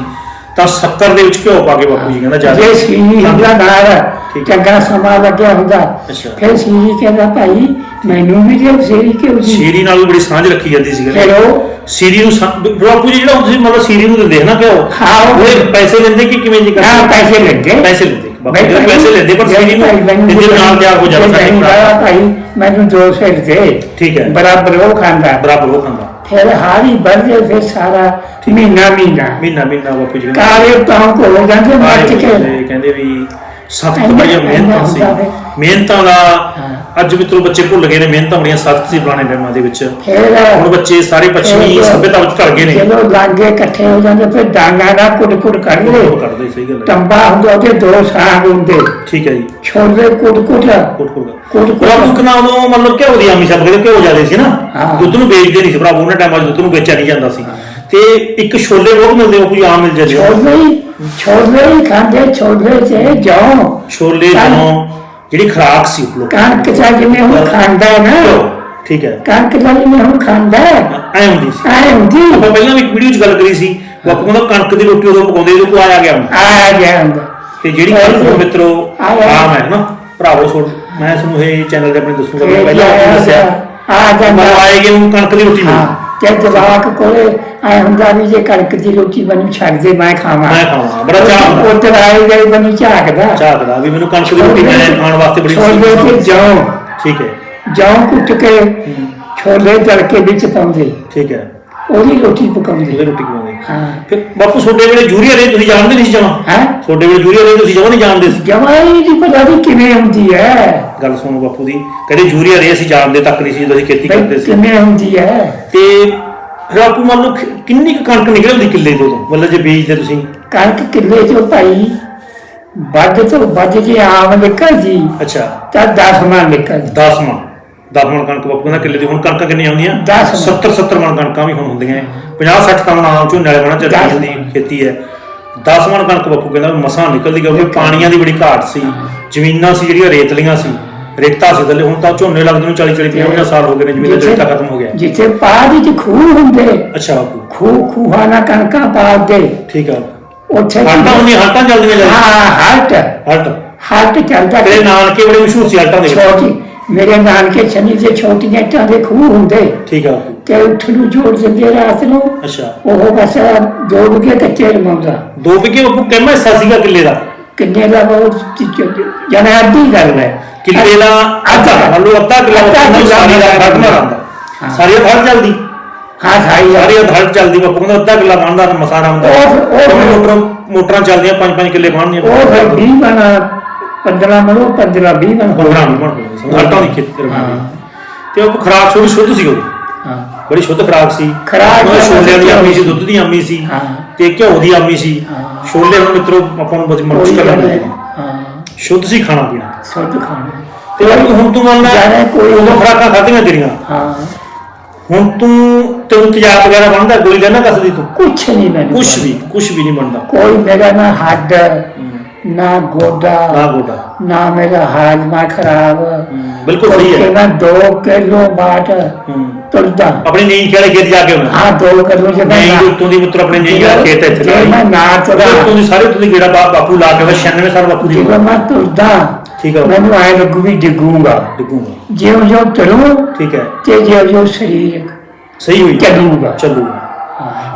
[SPEAKER 1] ਤਾਂ ਸ਼ੱਕਰ ਦੇ ਵਿੱਚ ਘਿਓ ਪਾ ਕੇ ਬਾਪੂ ਜੀ ਕਹਿੰਦਾ ਜ਼ਿਆਦਾ।
[SPEAKER 2] ਜੇ ਸੀਨੀ ਹੁੰਦਾ ਨਾਲ
[SPEAKER 1] ਠੀਕ ਹੈ।
[SPEAKER 2] ਚੰਗਾ ਸਮਾਂ ਲੱਗਿਆ ਹੁੰਦਾ
[SPEAKER 1] ਅੱਛਾ।
[SPEAKER 2] ਫਿਰ ਸੀਨੀ ਕਹਿੰਦਾ ਭਾਈ ਮੈਨੂੰ ਵੀ ਜੇ ਸੀਰੀ ਘਿਓ ਦੀ
[SPEAKER 1] ਸੀਰੀ ਨਾਲ ਵੀ ਬੜੀ ਸਾਂਝ ਰੱਖੀ ਜਾਂਦੀ ਸੀ
[SPEAKER 2] ਫਿਰ ਉਹ
[SPEAKER 1] ਸੀਰੀ ਨੂੰ ਸਾਂ- ਬਾਪੂ ਜੀ ਜਿਹੜਾ ਤੁਸੀਂ ਮਤਲਬ ਸੀਰੀ ਨੂੰ ਦਿੰਦੇ ਹੈ ਨਾ ਘਿਓ
[SPEAKER 2] ਹਾਂ, ਉਹ-
[SPEAKER 1] ਉਹ ਪੈਸੇ ਲੈਂਦੇ ਕਿ ਕਿਵੇਂ ਜੀ
[SPEAKER 2] ਹਾਂ
[SPEAKER 1] ਕਰਦੇ
[SPEAKER 2] ਪੈਸੇ ਲੈਂਦੇ।
[SPEAKER 1] ਪੈਸੇ ਲੈਂਦੇ।
[SPEAKER 2] ਮੈਂ
[SPEAKER 1] ਜੀ ਪੈਸੇ ਲੈਂਦੇ ਪਰ
[SPEAKER 2] ਭਾਈ ਮੈਨੂੰ
[SPEAKER 1] ਇਹਦੇ ਨਾਲ ਤਿਆਰ ਹੋ ਜਾਂਦਾ ਸਾਡੇ ਭਰਾ
[SPEAKER 2] ਭਾਈ ਮੈਨੂੰ ਦੋ ਸਿਰ ਦੇ
[SPEAKER 1] ਠੀਕ ਹੈ।
[SPEAKER 2] ਬਰਾਬਰ ਉਹ ਖਾਂਦਾ।
[SPEAKER 1] ਬਰਾਬਰ ਉਹ ਖਾਂਦਾ।
[SPEAKER 2] ਫਿਰ ਹਾਰੀ ਵੱਧਦੇ ਫਿਰ ਸਾਰਾ ਮਹੀਨਾ ਮਹੀਨਾ
[SPEAKER 1] ਮਹੀਨਾ ਮਹੀਨਾ ਬਾਪੂ ਜੀ।
[SPEAKER 2] ਤਾਂ ਹੋ ਜਾਂਦੇ ਮੱਚ ਕੇ।
[SPEAKER 1] ਕਹਿੰਦੇ- ਕਹਿੰਦੇ ਵੀ ਸਖਤ ਬੜੀਆਂ ਮਿਹਨਤਾਂ ਸੀ।
[SPEAKER 2] ਵੇ।
[SPEAKER 1] ਮਿਹਨਤਾਂ ਦਾ। ਅੱਜ ਮਿੱਤਰੋ ਬੱਚੇ ਭੁੱਲ ਗਏ ਨੇ ਮਿਹਨਤਾਂ ਬੜੀਆਂ ਸਖਤ ਸੀ ਪੁਰਾਣੇ ਟਾਈਮਾਂ ਦੇ ਵਿੱਚ। ਹੁਣ ਬੱਚੇ ਸਾਰੇ ਪੱਛਮੀ ਸਭਿਅਤਾ ਵਿੱਚ ਢਲ ਗਏ ਨੇ।
[SPEAKER 2] ਜਦੋਂ ਲਾਂਗੇ ਇਕੱਠੇ ਹੋ ਜਾਂਦੇ ਫਿਰ ਡਾਂਗਾ ਦਾ ਕੁੱਟ ਕੁੱਟ ਕੱਢ
[SPEAKER 1] ਉਹ
[SPEAKER 2] ਲੈ
[SPEAKER 1] ਕਰਦੇ ਸਹੀ ਗੱਲ ਹੈ।
[SPEAKER 2] ਟੰਬਾ ਹੁੰਦਾ ਉਹਦੇ ਦੋ ਸਾਗ ਹੁੰਦੇ।
[SPEAKER 1] ਠੀਕ ਹੈ ਜੀ।
[SPEAKER 2] ਛੋਲੇ ਕੁੱਟ ਕੁੱਟ
[SPEAKER 1] ਕੁੱਟ ਕੁੱਟ
[SPEAKER 2] ਕੁੱਟ ਕੁੱਟ
[SPEAKER 1] ਨਾ ਉਦੋਂ ਮਤਲਬ ਘਿਓ ਦੀ ਆਮੀ ਕਹਿੰਦੇ ਘਿਓ ਜ਼ਿਆਦੇ ਸੀ ਨਾ। ਦੁੱਧ ਨੂੰ ਵੇਚਦੇ ਨਹੀਂ ਸੀ ਭਰਾ ਉਹਨਾਂ ਟਾਈਮਾਂ 'ਚ ਦੁੱਧ ਨੂੰ ਵੇਚਿਆ ਨਹੀਂ ਜਾਂਦਾ ਸੀ। ਤੇ ਇੱਕ ਛੋਲੇ ਬਹੁਤ ਮਿਲਦੇ ਉਹ ਕੋਈ ਆਮ ਮਿਲ ਜਾਂਦੇ ਆ।
[SPEAKER 2] ਛੋਲੇ ਹੀ ਛੋਲੇ ਹੀ ਖਾਂਦੇ ਛੋਲੇ
[SPEAKER 1] ਜਦੋਂ ਜਿਹੜੀ ਖਰਾਕ ਸੀ ਲੋਕ।
[SPEAKER 2] ਕਣਕ ਚਾ ਜਿਵੇਂ ਹੁਣ ਖਾਂਦਾ ਹੈ
[SPEAKER 1] ਘਿਓ,
[SPEAKER 2] ਨਾ
[SPEAKER 1] ਠੀਕ ਹੈ।
[SPEAKER 2] ਕਣਕ ਦਾ ਜਿਵੇਂ ਹੁਣ ਖਾਂਦਾ ਹੈ।
[SPEAKER 1] ਐ ਹੁੰਦੀ ਸੀ।
[SPEAKER 2] ਆਏ ਹੁੰਦੀ।
[SPEAKER 1] ਆਪਾਂ ਪਹਿਲਾਂ ਵੀ ਇੱਕ ਵੀਡੀਓ 'ਚ ਗੱਲ ਕਰੀ ਸੀ ਬਾਪੂ ਕਹਿੰਦਾ ਕਣਕ ਦੀ ਰੋਟੀ ਉਦੋਂ ਪਕਾਉਂਦੇ ਜਦੋਂ ਕੋਈ ਆਇਆ ਗਿਆ ਹੁੰਦਾ।
[SPEAKER 2] ਆ ਗਿਆ ਹੁੰਦਾ।
[SPEAKER 1] ਤੇ ਜਿਹੜੀ ਕਣਕ ਨੂੰ ਮਿੱਤਰੋ। ਆਮ ਹੈ ਨਾ। ਭਰਾਵੋ ਸੁਣ ਮੈਂ ਤੁਹਾਨੂੰ ਇਹ ਚੈਨਲ ਤੇ ਆਪਣੇ ਦੱਸੂਗਾ ਮੈਂ
[SPEAKER 2] ਇਹ
[SPEAKER 1] ਪਹਿਲਾਂ ਵੀ ਦੱਸਿਆ।
[SPEAKER 2] ਆ ਜਾਂਦਾ।
[SPEAKER 1] ਮੈਂ ਆਏ ਕਿ ਨੂੰ ਕਣਕ ਦੀ ਰੋਟੀ ਮਿਲਦੀ
[SPEAKER 2] ਤੇ ਜਵਾਕ ਕੋਲੇ ਆਏ ਹੁੰਦਾ ਵੀ ਜੇ ਕਣਕ ਦੀ ਰੋਟੀ ਮੈਨੂੰ ਛੱਡ ਦੇ ਮੈਂ ਖਾਵਾਂ।
[SPEAKER 1] ਮੈਂ ਖਾਵਾਂ ਬੜਾ ਚਾਹ ਹੁੰਦਾ।
[SPEAKER 2] ਉੱਧਰ ਆਏ ਗਏ ਮੈਨੂੰ ਝਾਕਦਾ।
[SPEAKER 1] ਝਾਕਦਾ ਵੀ ਮੈਨੂੰ ਕਣਕ ਦੀ ਰੋਟੀ ਮੈਂ ਖਾਣ ਵਾਸਤੇ ਬੜੀ
[SPEAKER 2] ਛੋਲੇ ਤੇ ਜਾਓ
[SPEAKER 1] ਠੀਕ ਹੈ।
[SPEAKER 2] ਜਾਓ ਕੁੱਟ ਕੇ ਛੋਲੇ ਤੜਕੇ ਵਿੱਚ ਪਾਉਂਦੇ।
[SPEAKER 1] ਠੀਕ ਹੈ।
[SPEAKER 2] ਉਹਦੀ ਰੋਟੀ
[SPEAKER 1] ਉਹਦੇ
[SPEAKER 2] ਪਕਾਉਂਦੇ
[SPEAKER 1] ਰੋਟੀ ਖਵਾਉਂਦੇ
[SPEAKER 2] ਹਾਂ।
[SPEAKER 1] ਫਿਰ ਬਾਪੂ ਛੋਟੇ ਵੇਲੇ ਯੂਰੀਆ ਰੇ ਤੁਸੀਂ ਜਾਣਦੇ ਨਹੀਂ ਸੀ ਜਮਾ?
[SPEAKER 2] ਹੈ?
[SPEAKER 1] ਛੋਟੇ ਵੇਲੇ ਯੂਰੀਆ ਰੇ ਤੁਸੀਂ ਜਮਾ ਨਹੀਂ ਜਾਣਦੇ ਸੀ?
[SPEAKER 2] ਜਵਾਈ ਦੀ ਪਤਾ ਨਹੀਂ ਕਿਵੇਂ ਹੁੰਦੀ ਹੈ।
[SPEAKER 1] ਗੱਲ ਸੁਣੋ ਬਾਪੂ ਦੀ ਕਹਿੰਦੇ ਯੂਰੀਆ ਰੇ ਅਸੀਂ ਜਾਣਦੇ ਤੱਕ ਨਹੀਂ ਸੀ ਜਦੋਂ ਅਸੀਂ ਖੇਤੀ ਕਰਦੇ ਸੀ।
[SPEAKER 2] ਕਿਵੇਂ ਹੁੰਦੀ ਹੈ?
[SPEAKER 1] ਤੇ ਫਿਰ ਬਾਪੂ ਮੰਨ ਲਓ ਕਿ- ਕਿੰਨੀ ਕੁ ਕਣਕ ਨਿਕਲ ਆਉਂਦੀ ਕਿੱਲੇ ਤੋਂ? ਉਦੋਂ? ਮਤਲਬ ਜੇ ਬੀਜਦੇ ਤੁਸੀਂ।
[SPEAKER 2] ਕਣਕ ਕਿੱਲੇ ਚੋਂ ਭਾਈ ਵੱਧ ਤੋਂ ਵੱਧ ਜੇ ਆਮ ਨਿਕਲ ਜੀ
[SPEAKER 1] ਅੱਛਾ।
[SPEAKER 2] ਤਾਂ 10 ਮਣ ਨਿਕਲ ਜੀ।
[SPEAKER 1] 10 ਮਣ। 10 ਮਣ ਕਣਕ ਬਾਪੂ ਕਹਿੰਦਾ ਕਿੱਲੇ ਦੀ। ਹੁਣ ਕਣਕਾਂ ਕਿੰਨੀਆਂ ਆਉਂਦੀਆਂ?
[SPEAKER 2] ਦਸ ਮਣ।
[SPEAKER 1] 70 70 ਮਣ ਕਣਕਾਂ ਵੀ ਹੁਣ ਹੁੰਦੀਆਂ। 50 60 ਤਾਂ ਹੁਣ ਆਮ ਝੋਨੇ ਵਾਲੇ ਬਣਾ ਚੱਲਦੀ ਦੀ। ਖੇਤੀ ਹੈ। 10 ਮਣ ਕਣਕ ਬਾਪੂ ਕਹਿੰਦਾ ਮਸਾਂ ਨਿਕਲਦੀ ਕਿਉਂਕਿ ਪਾਣੀਆਂ ਦੀ ਬੜੀ ਘਾਟ ਸੀ ਜ਼ਮੀਨਾਂ ਸੀ ਜਿਹੜੀਆਂ ਰੇਤਲੀਆਂ ਸੀ ਰੇਤਾ ਸੀ ਥੱਲੇ ਹੁਣ ਤਾਂ ਝੋਨੇ ਲੱਗਦੇ ਨੂੰ 40 40 50 ਸਾਲ ਹੋ ਗਏ ਨੇ ਜ਼ਮੀਨ ਦਾ ਰੇਤਾ ਖਤਮ ਹੋ ਗਿਆ
[SPEAKER 2] ਜਿੱਥੇ ਪਾਦੀ ਚ ਖੂਹ ਹੁੰਦੇ
[SPEAKER 1] ਅੱਛਾ ਬਾਪੂ।
[SPEAKER 2] ਖੂਹ ਖੂਹਾਂ ਨਾਲ ਕਣਕਾਂ ਪਾਦੇ
[SPEAKER 1] ਠੀਕ ਆ।
[SPEAKER 2] ਉੱਥੇ
[SPEAKER 1] ਹਲਟਾਂ ਹੁੰਦੀਆਂ ਹਲਟਾਂ ਚੱਲਦੀਆਂ ਜਾਂਦੀਆਂ
[SPEAKER 2] ਹਾਂ ਹਟ
[SPEAKER 1] ਹਲਟ।
[SPEAKER 2] ਹਟ ਚੱਲਦਾ
[SPEAKER 1] ਤੇਰੇ ਨਾਨਕੇ ਬੜੇ ਮਸ਼ਹੂਰ ਸੀ ਹਲਟਾਂ ਦੇ ਵਿੱਚ।
[SPEAKER 2] ਛੋਟੀ ਮੇਰੇ ਨਾਨਕੇ ਛੰਨੀ ਦੇ ਛੋਟੀਆਂ ਇੱਟਾਂ ਦੇ ਖੂਹ ਹੁੰਦੇ।
[SPEAKER 1] ਠੀਕ ਆ
[SPEAKER 2] ਤੇ ਉੱਠ ਨੂੰ ਜੋੜ ਦਿੰਦੇ ਰਾਤ ਨੂੰ।
[SPEAKER 1] ਅੱਛਾ।
[SPEAKER 2] ਉਹ ਬਸ ਦੋ ਬਗੇ ਕੱਚੇ ਰਮਾਉਂਦਾ
[SPEAKER 1] ਦੋ ਵਿਗੇ ਬਾਪੂ ਕਿੰਨਾ ਹਿੱਸਾ ਸੀਗਾ ਕਿੱਲੇ ਦਾ?
[SPEAKER 2] ਕਿੰਨੇ ਦਾ ਬਹੁਤ ਜਨਾ ਅੱਧੀ ਗੱਲ ਹੈ।
[SPEAKER 1] ਕਿੱਲੇ ਦਾ ਅੱਧਾ ਮੰਨ ਲਓ ਅੱਧਾ ਕਿੱਲਾ ਸਾਰੀ ਦਾ ਖਤਮ ਆਉਂਦਾ। ਸਾਰੀ ਦਾ ਹੜ ਚੱਲਦੀ?
[SPEAKER 2] ਹਾਂ
[SPEAKER 1] ਸਾਰੀ ਦਾ ਹੜ ਚੱਲਦੀ ਬਾਪੂ ਕਹਿੰਦਾ ਅੱਧਾ ਕਿੱਲਾ ਬਣਦਾ ਮਸਾਰਾ ਹੁੰਦਾ
[SPEAKER 2] ਉਹ ਉਹ
[SPEAKER 1] ਮੋਟਰਾਂ ਮੋਟਰਾਂ ਚੱਲਦੀਆਂ ਪੰਜ ਪੰਜ ਕਿੱਲੇ ਬਣਦੀਆਂ
[SPEAKER 2] ਉਹ ਫਿਰ 20 ਬਣਾ 15 ਮਣੋ 15 20 ਬਣ।
[SPEAKER 1] ਪੰਦਰਾਂ ਨਹੀਂ ਬਣਦੀਆਂ ਹਲਟਾਂ ਦੀ ਖੇਤੀ ਰਵਾਂ
[SPEAKER 2] ਹਾਂ
[SPEAKER 1] ਤੇ ਉਹ ਖਰਾਕ ਥੋੜੀ ਸ਼ੁੱਧ ਸੀ ਉਹਦੀ?
[SPEAKER 2] ਹਾਂ।
[SPEAKER 1] ਬੜੀ ਸ਼ੁੱਧ ਖਰਾਕ ਸੀ।
[SPEAKER 2] ਖੁਰਾਕ
[SPEAKER 1] ਉਹਦੇ ਛੋਲਿਆਂ ਦੀ ਆਮੀ ਸੀ ਦੁੱਧ ਦੀ ਆਮੀ ਸੀ
[SPEAKER 2] ਹਾਂ।
[SPEAKER 1] ਤੇ ਘਿਓ ਦੀ ਆਮੀ ਸੀ।
[SPEAKER 2] ਹਾਂ।
[SPEAKER 1] ਛੋਲੇ ਹੁਣ ਮਿੱਤਰੋ ਆਪਾਂ ਨੂੰ ਬਸ
[SPEAKER 2] ਕੋਈ
[SPEAKER 1] ਮੁਸ਼ਕਲ
[SPEAKER 2] ਗੱਲ
[SPEAKER 1] ਹੈ। ਸ਼ੁੱਧ ਸੀ ਖਾਣਾ ਪੀਣਾ।
[SPEAKER 2] ਸੁੱਧ ਖਾਣਾ।
[SPEAKER 1] ਤੇ ਬਾਪੂ ਹੁਣ ਤੂੰ ਮੰਨ ਲੈ
[SPEAKER 2] ਜਾਣੇ ਕੋਈ-
[SPEAKER 1] ਉਦੋਂ ਖਰਾਕਾਂ ਖਾਧੀਆਂ ਤੇਰੀਆਂ।
[SPEAKER 2] ਹਾਂ।
[SPEAKER 1] ਹੁਣ ਤੂੰ ਤੈਨੂੰ ਤੇਜ਼ਾਬ ਵਗੈਰਾ ਬਣਦਾ? ਗੋਲੀ ਲੈਣਾ ਕੱਸਦੀ ਤੂੰ?
[SPEAKER 2] ਕੁਛ ਨਹੀਂ ਮੈਨੂੰ
[SPEAKER 1] ਕੁਛ ਵੀ ਕੁਛ ਵੀ ਨਹੀਂ ਬਣਦਾ।
[SPEAKER 2] ਕੋਈ ਮੇਰਾ ਨਾ ਹੱਡ ਨਾ ਗੋਡਾ
[SPEAKER 1] ਨਾ ਗੋਡਾ।
[SPEAKER 2] ਨਾ ਮੇਰਾ ਹਾਜ਼ਮਾ ਖਰਾਬ।
[SPEAKER 1] ਬਿਲਕੁਲ ਸਹੀ ਹੈ।
[SPEAKER 2] ਮੈਂ 2 ਕਿਲੋ ਬਾਟ।
[SPEAKER 1] ਹੂੰ।
[SPEAKER 2] ਤੁਰਦਾ।
[SPEAKER 1] ਆਪਣੀ ਨੀਂਦ ਵਾਲੇ ਖੇਤ ਜਾ ਕੇ ਆਉਣਾ।
[SPEAKER 2] ਹਾਂ 2 ਕਿਲੋ ਜੇ ਮੈਂ
[SPEAKER 1] ਨਹੀਂ ਉੱਤੋਂ ਦੀ ਪੁੱਤਰ ਆਪਣੇ ਨੀਂਦ ਵਾਲੇ ਖੇਤ ਇੱਥੇ
[SPEAKER 2] ਜੇ ਮੈਂ ਨਾ ਤੁਰਾਂ
[SPEAKER 1] ਉੱਤੋਂ ਦੀ ਸਾਰੇ ਉੱਤੋਂ ਦੀ ਗੇੜਾ ਬਾਪੂ ਲਾ ਕੇ ਆਉਂਦਾ, 96 ਸਾਲ ਬਾਪੂ ਦੀ
[SPEAKER 2] ਮੈਂ ਤੁਰਦਾ
[SPEAKER 1] ਠੀਕ ਹੈ।
[SPEAKER 2] ਮੈਨੂੰ ਆਏ ਲੱਗੂ ਵੀ ਡਿੱਗੂਗਾ।
[SPEAKER 1] ਡਿੱਗੂਗਾ।
[SPEAKER 2] ਜਿਉਂ ਜਿਉਂ ਤੁਰੂ
[SPEAKER 1] ਠੀਕ ਹੈ।
[SPEAKER 2] ਤੇ ਜਿਉਂ ਜਿਉਂ ਸਰੀਰ
[SPEAKER 1] ਸਹੀ ਹੋਈ।
[SPEAKER 2] ਚੱਲੂਗਾ।
[SPEAKER 1] ਚੱਲੂਗਾ।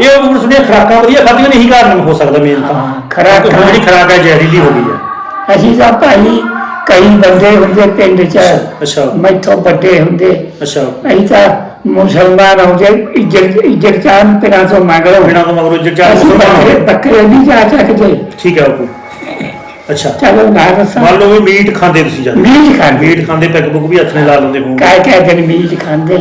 [SPEAKER 1] ਇਹ ਉਹ ਸੁਣਿਆ ਖਰਾਕਾਂ ਵਧੀਆ ਖਾਧੀਆਂ ਨਹੀਂ ਕਾਰਨ ਹੋ ਸਕਦਾ ਮੇਨ ਤਾਂ।
[SPEAKER 2] ਖੁਰਾਕ-
[SPEAKER 1] ਜਿਹੜੀ ਖਰਾਕ ਹੈ ਜ਼ਹਿਰੀਲੀ ਹੋ ਗਈ ਹੈ।
[SPEAKER 2] ਅਸੀਂ ਤਾਂ ਭਾਈ ਕਈ ਬੰਦੇ ਹੁੰਦੇ ਪਿੰਡ ਚ
[SPEAKER 1] ਅੱਛਾ।
[SPEAKER 2] ਮੈਥੋਂ ਵੱਡੇ ਹੁੰਦੇ।
[SPEAKER 1] ਅੱਛਾ।
[SPEAKER 2] ਅਸੀਂ ਤਾਂ ਮੁਸਲਮਾਨ ਹੁੰਦੇ ਇੱਜ਼ਤ ਇੱਜ਼ਤ ਚਾਨ ਪਿਰਾਂ ਤੋਂ ਮੰਗ ਲਓ।
[SPEAKER 1] ਬਿਨਾਂ ਤੋਂ ਮਗਰੋਂ
[SPEAKER 2] ਅਸੀਂ ਬੱਕਰੇ ਨਹੀਂ ਜਾ ਸਕਦੇ।
[SPEAKER 1] ਠੀਕ ਹੈ ਬਾਪੂ। ਅੱਛਾ।
[SPEAKER 2] ਚਲੋ ਨਾ ਦੱਸਾਂ।
[SPEAKER 1] ਮੰਨ ਲਓ ਵੀ ਮੀਟ ਖਾਂਦੇ ਤੁਸੀਂ ਜਦ
[SPEAKER 2] ਮੀਟ ਖਾਂਦੇ।
[SPEAKER 1] ਮੀਟ ਖਾਂਦੇ ਪੈਗ ਪੁੱਗ ਵੀ ਹੱਥ ਨਾਲ ਲਾ ਲੈਂਦੇ ਹੋ
[SPEAKER 2] ਕਾਇ ਕਾਇ ਦਿਨ ਮੀਟ ਖਾਂਦੇ।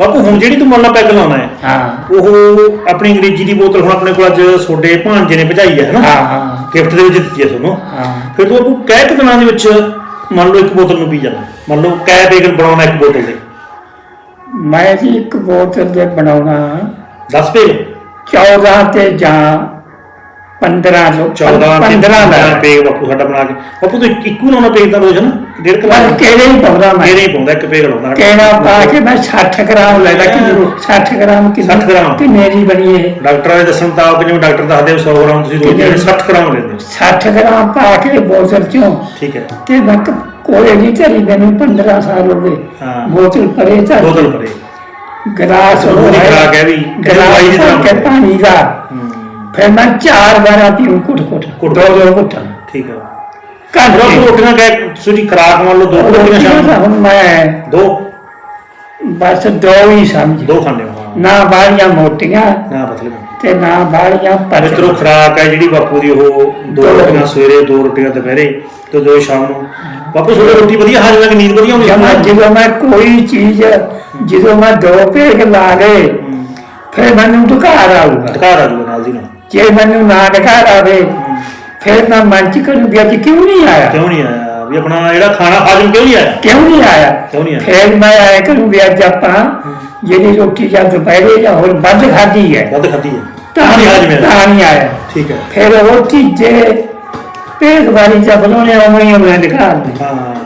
[SPEAKER 1] ਬਾਪੂ ਹੁਣ ਜਿਹੜੀ ਤੂੰ ਮੰਨ ਲਾ ਪੈਗ ਲਾਉਣਾ ਹੈ
[SPEAKER 2] ਹਾਂ।
[SPEAKER 1] ਉਹ ਆਪਣੀ ਅੰਗਰੇਜ਼ੀ ਦੀ ਬੋਤਲ ਹੁਣ ਆਪਣੇ ਕੋਲ ਅੱਜ ਤੁਹਾਡੇ ਭਾਂਜੇ ਨੇ ਭਜਾਈ ਹੈ
[SPEAKER 2] ਹਾਂ
[SPEAKER 1] ਨਾ
[SPEAKER 2] ਹਾਂ।
[SPEAKER 1] ਗਿਫਟ ਦੇ ਵਿੱਚ ਦਿੱਤੀ ਹੈ ਤੁਹਾਨੂੰ।
[SPEAKER 2] ਹਾਂ।
[SPEAKER 1] ਫਿਰ ਤੂੰ ਆਪੂ ਕਹਿ ਕਿ ਦਿਨਾਂ ਦੇ ਵਿੱਚ ਮੰਨ ਲਓ ਇੱਕ ਬੋਤਲ ਨੂੰ ਪੀ ਜਾਣਾ ਮੰਨ ਲਓ ਕਹਿ ਬੇਗਨ ਬਣਾਉਣਾ ਇੱਕ ਬੋਤਲ ਦੇ
[SPEAKER 2] ਮੈਂ ਜੀ ਇੱਕ ਬੋਤਲ ਦੇ ਬਣਾਉਣਾ
[SPEAKER 1] 10 ਪੇਗ
[SPEAKER 2] 14 ਤੇ ਜਾਂ 15 ਜੋ
[SPEAKER 1] 14
[SPEAKER 2] 15 ਦਾ।
[SPEAKER 1] ਪੇਗ ਬਾਪੂ ਸਾਡਾ ਬਣਾ ਕੇ। ਬਾਪੂ ਤੂੰ ਇੱਕ- ਲਾਉਣਾ ਪੇਗ ਦਾ ਰੋਜ਼ ਨਾ ਡੇਢ ਕਿਲੋ
[SPEAKER 2] ਮੈਂ ਕਿਹੜੇ ਹੀ ਪਾਉਂਦਾ ਮੈਂ?
[SPEAKER 1] ਮੇਰੇ ਹੀ ਪਾਉਂਦਾ? ਇੱਕ ਪੇਗ ਲਾਉਂਦਾ
[SPEAKER 2] ਕਿਹੜਾ ਪਾ ਕੇ ਮੈਂ 60 ਗ੍ਰਾਮ ਲੈ ਲਾ ਕਿ 60 ਗ੍ਰਾਮ ਕਿ
[SPEAKER 1] 60 ਗ੍ਰਾਮ।
[SPEAKER 2] ਕਿੰਨੇ ਦੀ ਬਣੀ ਹੈ
[SPEAKER 1] ਡਾਕਟਰਾਂ ਦੇ ਦੱਸਣ ਤਾਂ ਜਿਵੇਂ ਡਾਕਟਰ ਦੱਸਦੇ ਹੋ 100 ਗ੍ਰਾਮ ਤੁਸੀਂ ਰੋਜ਼ ਜਿਹੜੇ 60 ਗ੍ਰਾਮ ਲੈਂਦੇ ਹੋ।
[SPEAKER 2] 60 ਗ੍ਰਾਮ ਪਾ ਕੇ ਬੋਤਲ ਚੋਂ।
[SPEAKER 1] ਠੀਕ ਹੈ।
[SPEAKER 2] ਤੇ ਮੈਂ ਕ- ਕੋਲੇ ਨਹੀਂ ਧਰੀ ਮੈਨੂੰ 15 ਸਾਲ ਹੋ ਗਏ।
[SPEAKER 1] ਹਾਂ।
[SPEAKER 2] ਬੋਤਲ ਪਰੇ ਧਰ
[SPEAKER 1] ਬੋਤਲ ਭਰੇ
[SPEAKER 2] ਗਲਾਸ ਹੈ,
[SPEAKER 1] ਖੁਰਾਕ ਹੈ ਵੀ,
[SPEAKER 2] ਗਲਾਸ
[SPEAKER 1] ਦੀ
[SPEAKER 2] ਕੇ ਪਾਣੀ ਦਾ।
[SPEAKER 1] ਹੂੰ।
[SPEAKER 2] ਫਿਰ ਮੈਂ ਚਾਰ ਵਾਰਾਂ ਪੀਉਂ ਕੁੱਟ ਕੁੱਟ। ਦੋ ਦੋ ਘੁੱਟਾਂ।
[SPEAKER 1] ਠੀਕ ਹੈ
[SPEAKER 2] ਘਰ ਦੇ।
[SPEAKER 1] ਰੋਟੀਆਂ ਕਹਿ ਤੁਸੀਂ ਖਰਾਕ ਮੰਨ ਲਓ ਦੋ ਰੋਟੀਆਂ ਸ਼ਾਮ ਨੂੰ।
[SPEAKER 2] ਹੁਣ ਮੈਂ
[SPEAKER 1] ਦੋ।
[SPEAKER 2] ਬਸ ਦੋ ਹੀ ਸਮਝ।
[SPEAKER 1] ਦੋ ਖਾਂਦੇ ਹੋ ਹਾਂ।
[SPEAKER 2] ਨਾ ਬਾਹਲੀਆਂ ਮੋਟੀਆਂ
[SPEAKER 1] ਨਾ ਪਤਲੇ
[SPEAKER 2] ਤੇ ਨਾ ਬਾਹਲੀਆਂ
[SPEAKER 1] ਮਿੱਤਰੋ
[SPEAKER 2] ਪਤਲੀਆਂ।
[SPEAKER 1] ਖਰਾਕ ਹੈ ਜਿਹੜੀ ਬਾਪੂ ਦੀ ਉਹ ਦੋ
[SPEAKER 2] ਦੋ।
[SPEAKER 1] ਰੋਟੀਆਂ ਸਵੇਰੇ ਦੋ ਰੋਟੀਆਂ ਦੁਪਹਿਰੇ ਤੇ ਦੋ ਸ਼ਾਮ ਨੂੰ। ਬਾਪੂ ਸਵੇਰੇ ਰੋਟੀ ਵਧੀਆ ਹਾਜ਼ਮ ਨਾਲ ਨੀਂਦ ਵਧੀਆ
[SPEAKER 2] ਜਦ
[SPEAKER 1] ਹੈ?
[SPEAKER 2] ਜਦੋਂ ਮੈਂ ਕੋਈ ਚੀਜ਼ ਜਦੋਂ ਮੈਂ ਦੋ ਪੇਗ ਲਾ ਲਏ ਫਿਰ ਮੈਨੂੰ ਦੁਕਾਰ ਆਊਗਾ।
[SPEAKER 1] ਟਕਾਰ ਆ ਨਾਲ ਦੀ ਨਾਲ।
[SPEAKER 2] ਜੇ ਮੈਨੂੰ ਨਾ ਦੁਕਾਰ ਆਵੇ ਫਿਰ ਮੈਂ ਮਨ ਚ ਕਰੂੰ ਵੀ ਅੱਜ ਕਿਉਂ ਨਹੀਂ ਆਇਆ?
[SPEAKER 1] ਕਿਉਂ ਨਹੀਂ ਆਇਆ? ਵੀ ਆਪਣਾ ਜਿਹੜਾ ਖਾਣਾ ਹਾਜ਼ਮ ਕਿਉਂ ਨਹੀਂ ਆਇਆ?
[SPEAKER 2] ਕਿਉਂ ਨਹੀਂ ਆਇਆ?
[SPEAKER 1] ਕਿਉਂ ਨਹੀਂ ਆਇਆ?
[SPEAKER 2] ਫਿਰ ਮੈਂ ਆਇਆ ਕਰੂੰ ਵੀ ਅੱਜ ਆਪਾਂ ਜਿਹੜੀ ਰੋਟੀ ਜਾਂ ਦੁਪਹਿਰੇ ਜਾਂ ਹੋਰ ਵੱਧ ਖਾਧੀ ਹੈ।
[SPEAKER 1] ਵੱਧ ਖਾਧੀ ਹੈ।
[SPEAKER 2] ਤਾਂ
[SPEAKER 1] ਨਹੀਂ ਹਾਜ਼ਮ ਆਇਆ
[SPEAKER 2] ਤਾਂ ਨਹੀਂ ਆਇਆ।
[SPEAKER 1] ਠੀਕ ਹੈ।
[SPEAKER 2] ਫਿਰ ਉਹ ਚੀਜ਼ੇ ਪੇਟ ਵਾਲੀ ਜਾਂ ਬਣਾਉਣੇ ਆਉਣੀ ਮੈਂ ਦਿਖਾ ਦੇ
[SPEAKER 1] ਹਾਂ।